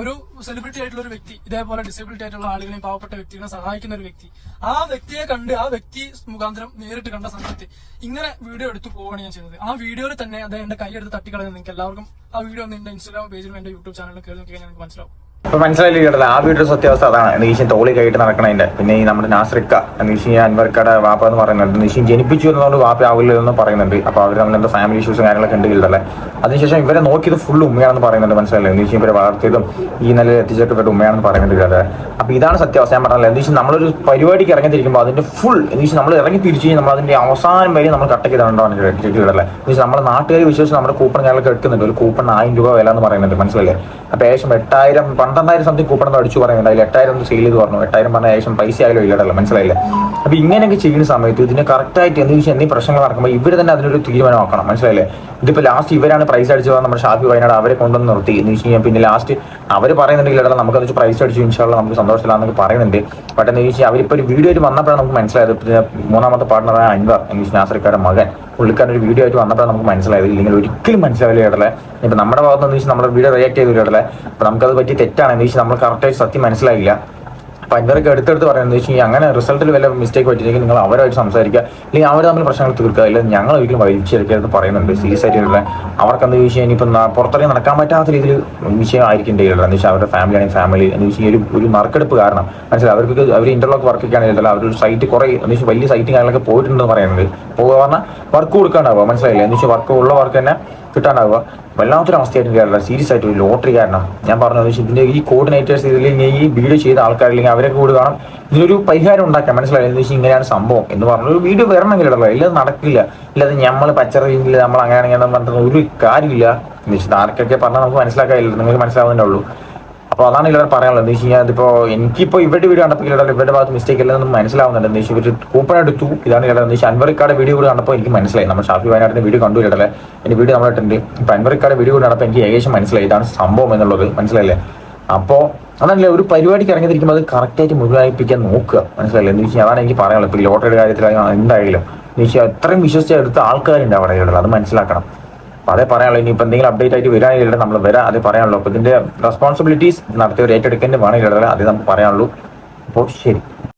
ഒരു സെലിബ്രിറ്റി ആയിട്ടുള്ള ഒരു വ്യക്തി ഇതേപോലെ ഡിസേബിലിറ്റി ആയിട്ടുള്ള ആളുകളെയും പാവപ്പെട്ട വ്യക്തികളെ സഹായിക്കുന്ന ഒരു വ്യക്തി ആ വ്യക്തിയെ കണ്ട് ആ വ്യക്തി മുഖാന്തരം നേരിട്ട് കണ്ട സമയത്ത് ഇങ്ങനെ വീഡിയോ എടുത്തു പോവുകയാണ് ഞാൻ ചെയ്തത് ആ വീഡിയോയിൽ തന്നെ അദ്ദേഹം എന്റെ കൈയെടുത്ത് തട്ടിക്കളയുന്നത് നിങ്ങൾക്ക് എല്ലാവർക്കും ആ വീഡിയോ ഒന്ന് എന്റെ ഇൻസ്റ്റാഗ്രാം പേജിലും എന്റെ യൂട്യൂബ് ചാനലിലും കയറി നോക്കി കഴിഞ്ഞാൽ നിങ്ങൾക്ക് മനസ്സിലാവും. അപ്പൊ മനസ്സിലായില്ലേ കേട്ടല്ലോ ആ വീട്ടിലെ സത്യാവസ്ഥ അതാണ്. നീശൻ തോളി കൈയിട്ട് നടക്കണതിന്റെ. പിന്നെ ഈ നമ്മുടെ നാസ്രിക്ക നീശി അൻവർക്കയുടെ വാപ്പ എന്ന് പറയുന്നുണ്ട്. നീശി ജനിപ്പിച്ചു എന്നതുകൊണ്ട് വാപ്പ ആവില്ല എന്ന് പറയുന്നുണ്ട്. അപ്പൊ അവർ തമ്മിൽ എന്താ ഫാമിലി ഇഷ്യൂസും കാര്യങ്ങളൊക്കെ ഉണ്ട് കേട്ടല്ലേ അതിനുശേഷം ഇവരെ നോക്കിയത് ഫുൾ ഉമ്മയാണെന്ന് പറയുന്നുണ്ട്. മനസ്സിലായില്ലേ? നീശി ഇവരെ വളർത്തിയതും ഈ നിലയിൽ എത്തിച്ചൊക്കെ ഇവരുടെ ഉമ്മയാണെന്ന് പറയുന്നുണ്ട് കേട്ടെ അപ്പൊ ഇതാണ് സത്യാവസ്ഥ. ഞാൻ പറഞ്ഞത് എന്താ നമ്മളൊരു പരിപാടിക്ക് ഇറങ്ങിത്തിരിക്കുമ്പോൾ അതിന്റെ ഫുൾ എന്ന് നമ്മൾ ഇറങ്ങി തിരിച്ചു നമ്മൾ അതിന്റെ അവസാനം വരെ നമ്മൾ കട്ടക്ക് ചെയ്തുകൊണ്ടാണ് കേട്ടല്ലേ എന്ന് നമ്മുടെ നാട്ടുകാർ വിശ്വസിച്ച് നമ്മുടെ കൂപ്പൺ കാര്യങ്ങളൊക്കെ എടുക്കുന്നുണ്ട്. ഒരു കൂപ്പൺ ആയിരം രൂപ വില എന്ന് പറയുന്നുണ്ട്. മനസ്സിലല്ലേ അപ്പൊ ഏകദേശം എട്ടായിരം പന്ത്രണ്ടായിരം സംതിങ് കൂപ്പൺ എന്ന് അടിച്ചു പറയുന്നുണ്ട്. അതിൽ എട്ടായിരം ഒന്ന് സെയിൽ ചെയ്ത് പറഞ്ഞു. എട്ടായിരം പറഞ്ഞ ശേഷം പൈസ ആയാലും ഇല്ലടല്ലോ മനസ്സിലായില്ല? അപ്പൊ ഇങ്ങനെയൊക്കെ ചെയ്യുന്ന സമയത്ത് ഇതിന് കറക്റ്റ് ആയിട്ട് എന്ത് വെച്ചാൽ എന്തെങ്കിലും പ്രശ്നങ്ങൾ നടക്കുമ്പോൾ ഇവർ തന്നെ അതിനൊരു തീരുമാനമാക്കണം മനസ്സിലായില്ലേ? ഇതിപ്പോ ലാസ്റ്റ് ഇവരാണ് പ്രൈസ് അടിച്ചത് നമ്മുടെ ഷാഫി വയനാട് അവരെ കൊണ്ടുവന്ന് നിർത്തി. എന്ന് വെച്ച് കഴിഞ്ഞാൽ പിന്നെ ലാസ്റ്റ് അവർ പറയുന്നുണ്ടെങ്കിൽ നമുക്ക് അത് പ്രൈസ് അടിച്ചു ഇൻഷാള്ള നമുക്ക് സന്തോഷത്തിലാണെന്ന് പറയുന്നുണ്ട്. ബട്ട് എന്ന് വെച്ചാൽ അവരിപ്പോ ഒരു വീഡിയോ ആയിട്ട് വന്നപ്പോഴാണ് നമുക്ക് മനസ്സിലായത്. മൂന്നാമത്തെ പാർട്ണറായ അൻവർ. എന്ന് വെച്ചാൽ നാസറിക്കാരുടെ മകൻ. പുള്ളിക്കാരൻ ഒരു വീഡിയോ ആയിട്ട് വന്നപ്പോഴാണ് നമുക്ക് മനസ്സിലായത്. ഇല്ലെങ്കിൽ ഒരിക്കലും മനസ്സിലാവില്ല ഇടലെ ഇപ്പൊ നമ്മുടെ ഭാഗത്ത് നിന്ന് വെച്ചാൽ നമ്മുടെ വീഡിയോ റിയാക്ട് ചെയ്തു ഇടലെ അപ്പൊ നമുക്കത് പറ്റി തെറ്റാണ്. എന്ന് വെച്ചാൽ നമ്മൾ കറക്റ്റായിട്ട് സത്യം മനസ്സിലായില്ല. അപ്പം അൻവർക്ക് എടുത്തെടുത്ത് പറയുന്നത് വെച്ച് കഴിഞ്ഞാൽ അങ്ങനെ റിസൾട്ടിൽ വല്ല മിസ്റ്റേക്ക് പറ്റിയെങ്കിൽ നിങ്ങൾ അവരായിട്ട് സംസാരിക്കുക. അല്ലെങ്കിൽ അവർ തമ്മിൽ പ്രശ്നങ്ങൾ തീർക്കുക. ഇല്ല ഞങ്ങൾ ഒരിക്കലും വലിച്ചെടുക്കരുത് പറയുന്നുണ്ട് സീരിയസ് ആയിട്ടുള്ള അവർക്ക് എന്താ കഴിഞ്ഞാൽ ഇപ്പം പുറത്തിറങ്ങി നടക്കാൻ പറ്റാത്ത രീതിയിൽ വിഷയം ആയിരിക്കും എന്ന് വെച്ചാൽ അവരുടെ ഫാമിലി ആണെങ്കിൽ ഫാമിലി എന്ന് വെച്ചാൽ ഒരു ഒരു നറുക്കെടുപ്പ് കാരണം. മനസ്സിലായി? അവർക്ക് അവർ ഇന്റർലോക്ക് വർക്ക് ഒക്കെ ആണെങ്കിൽ ഒരു സൈറ്റ് കുറേ എന്ന് വെച്ചാൽ വലിയ സൈറ്റ് കാര്യങ്ങളൊക്കെ പോയിട്ടുണ്ടെന്ന് പറയുന്നുണ്ട്. പോകുക പറഞ്ഞാൽ വർക്ക് കൊടുക്കാണ്ടാവുക. മനസ്സിലായില്ല? എന്ന് വെച്ചാൽ വർക്ക് ഉള്ള വർക്ക് തന്നെ കിട്ടാണ്ടാവുക വല്ലാത്തൊരു അവസ്ഥയായിട്ട് കേരള. സീരിയസ് ആയിട്ട് ഒരു ലോട്ടറി കാരണം ഞാൻ പറഞ്ഞത് വെച്ചാൽ ഇതിന്റെ ഈ കോർഡിനേറ്റേഴ്സ് ഇതിൽ ഈ വീഡിയോ ചെയ്ത ആൾക്കാരില്ലെങ്കിൽ അവരൊക്കെ കൂടി കാണാം. ഇതിനൊരു പരിഹാരം ഉണ്ടാക്കാം മനസ്സിലായി എന്ന് വെച്ചാൽ ഇങ്ങനെയാണ് സംഭവം എന്ന് പറഞ്ഞ ഒരു വീഡിയോ വരണമെങ്കിലല്ലോ ഇല്ല നടക്കില്ല. ഇല്ലാതെ നമ്മൾ പച്ചറിയില്ല നമ്മൾ അങ്ങനെ അങ്ങനെ പറഞ്ഞിട്ട് ഒരു കാര്യമില്ല. എന്ന് വെച്ചാൽ ആർക്കൊക്കെ പറഞ്ഞാൽ നമുക്ക് മനസ്സിലാക്കാനില്ല നിങ്ങൾക്ക് മനസ്സിലാവുന്നേ ഉള്ളൂ. അപ്പോൾ അതാണ് ഇവർ പറയാനുള്ളത്. എന്താ വെച്ച് കഴിഞ്ഞാൽ ഇതിപ്പോ എനിക്കിപ്പോ ഇവരുടെ വീഡിയോ കണ്ടപ്പോൾ ഇവരുടെ ഇവരുടെ ഭാഗത്ത് മിസ്റ്റേക്ക് ഇല്ലെന്ന് മനസ്സിലാവുന്നുണ്ട്. എന്താ വെച്ചാൽ ഇവർ കൂപ്പൺ എടുത്തു. ഇതാണ് ഇവരുടെ എന്താ വെച്ചാൽ അൻവറിക്കാട് വീഡിയോ കൂടി കണ്ടപ്പോൾ എനിക്ക് മനസ്സിലായി. നമ്മൾ ഷാഫി വയനാട്ടിന്റെ വീഡിയോ കണ്ടു ഇടല്ലേ എന്റെ വീഡിയോ നമ്മളിട്ടുണ്ട് ഇപ്പം അൻവറിക്കാടെ വീഡിയോ കൂടി കണ്ടപ്പോൾ എനിക്ക് ഏകദേശം മനസ്സിലായി. ഇതാണ് സംഭവം എന്നുള്ളത്. മനസ്സിലായില്ലേ? അപ്പോൾ അതല്ല ഒരു പരിപാടിക്ക് ഇറങ്ങിയിരിക്കുമ്പോൾ അത് കറക്റ്റായിട്ട് മുഴുവായിപ്പിക്കാൻ നോക്കുക. മനസ്സിലായില്ലേ? എന്ന് വെച്ചാൽ അതാണ് എനിക്ക് പറയാനുള്ളത്. ഇപ്പോൾ ലോട്ടറിയുടെ കാര്യത്തിലായാലും എന്തായാലും. എന്ന് വെച്ചാൽ അത്രയും വിശ്വസിച്ച് എടുത്ത ആൾക്കാരുണ്ട് അവിടെ അത് മനസ്സിലാക്കണം. അപ്പൊ അതേ പറയാനുള്ളൂ. ഇനി ഇപ്പൊ എന്തെങ്കിലും അപ്ഡേറ്റ് ആയിട്ട് വരാനില്ല നമ്മൾ വരാം. അതേ പറയാനുള്ളൂ. അപ്പൊ ഇതിന്റെ റെസ്പോൺസിബിലിറ്റീസ് നടത്തിയവർ ഏറ്റെടുക്കേണ്ടി വേണമെങ്കിൽ അത് നമുക്ക് പറയാനുള്ളൂ. അപ്പോൾ ശരി.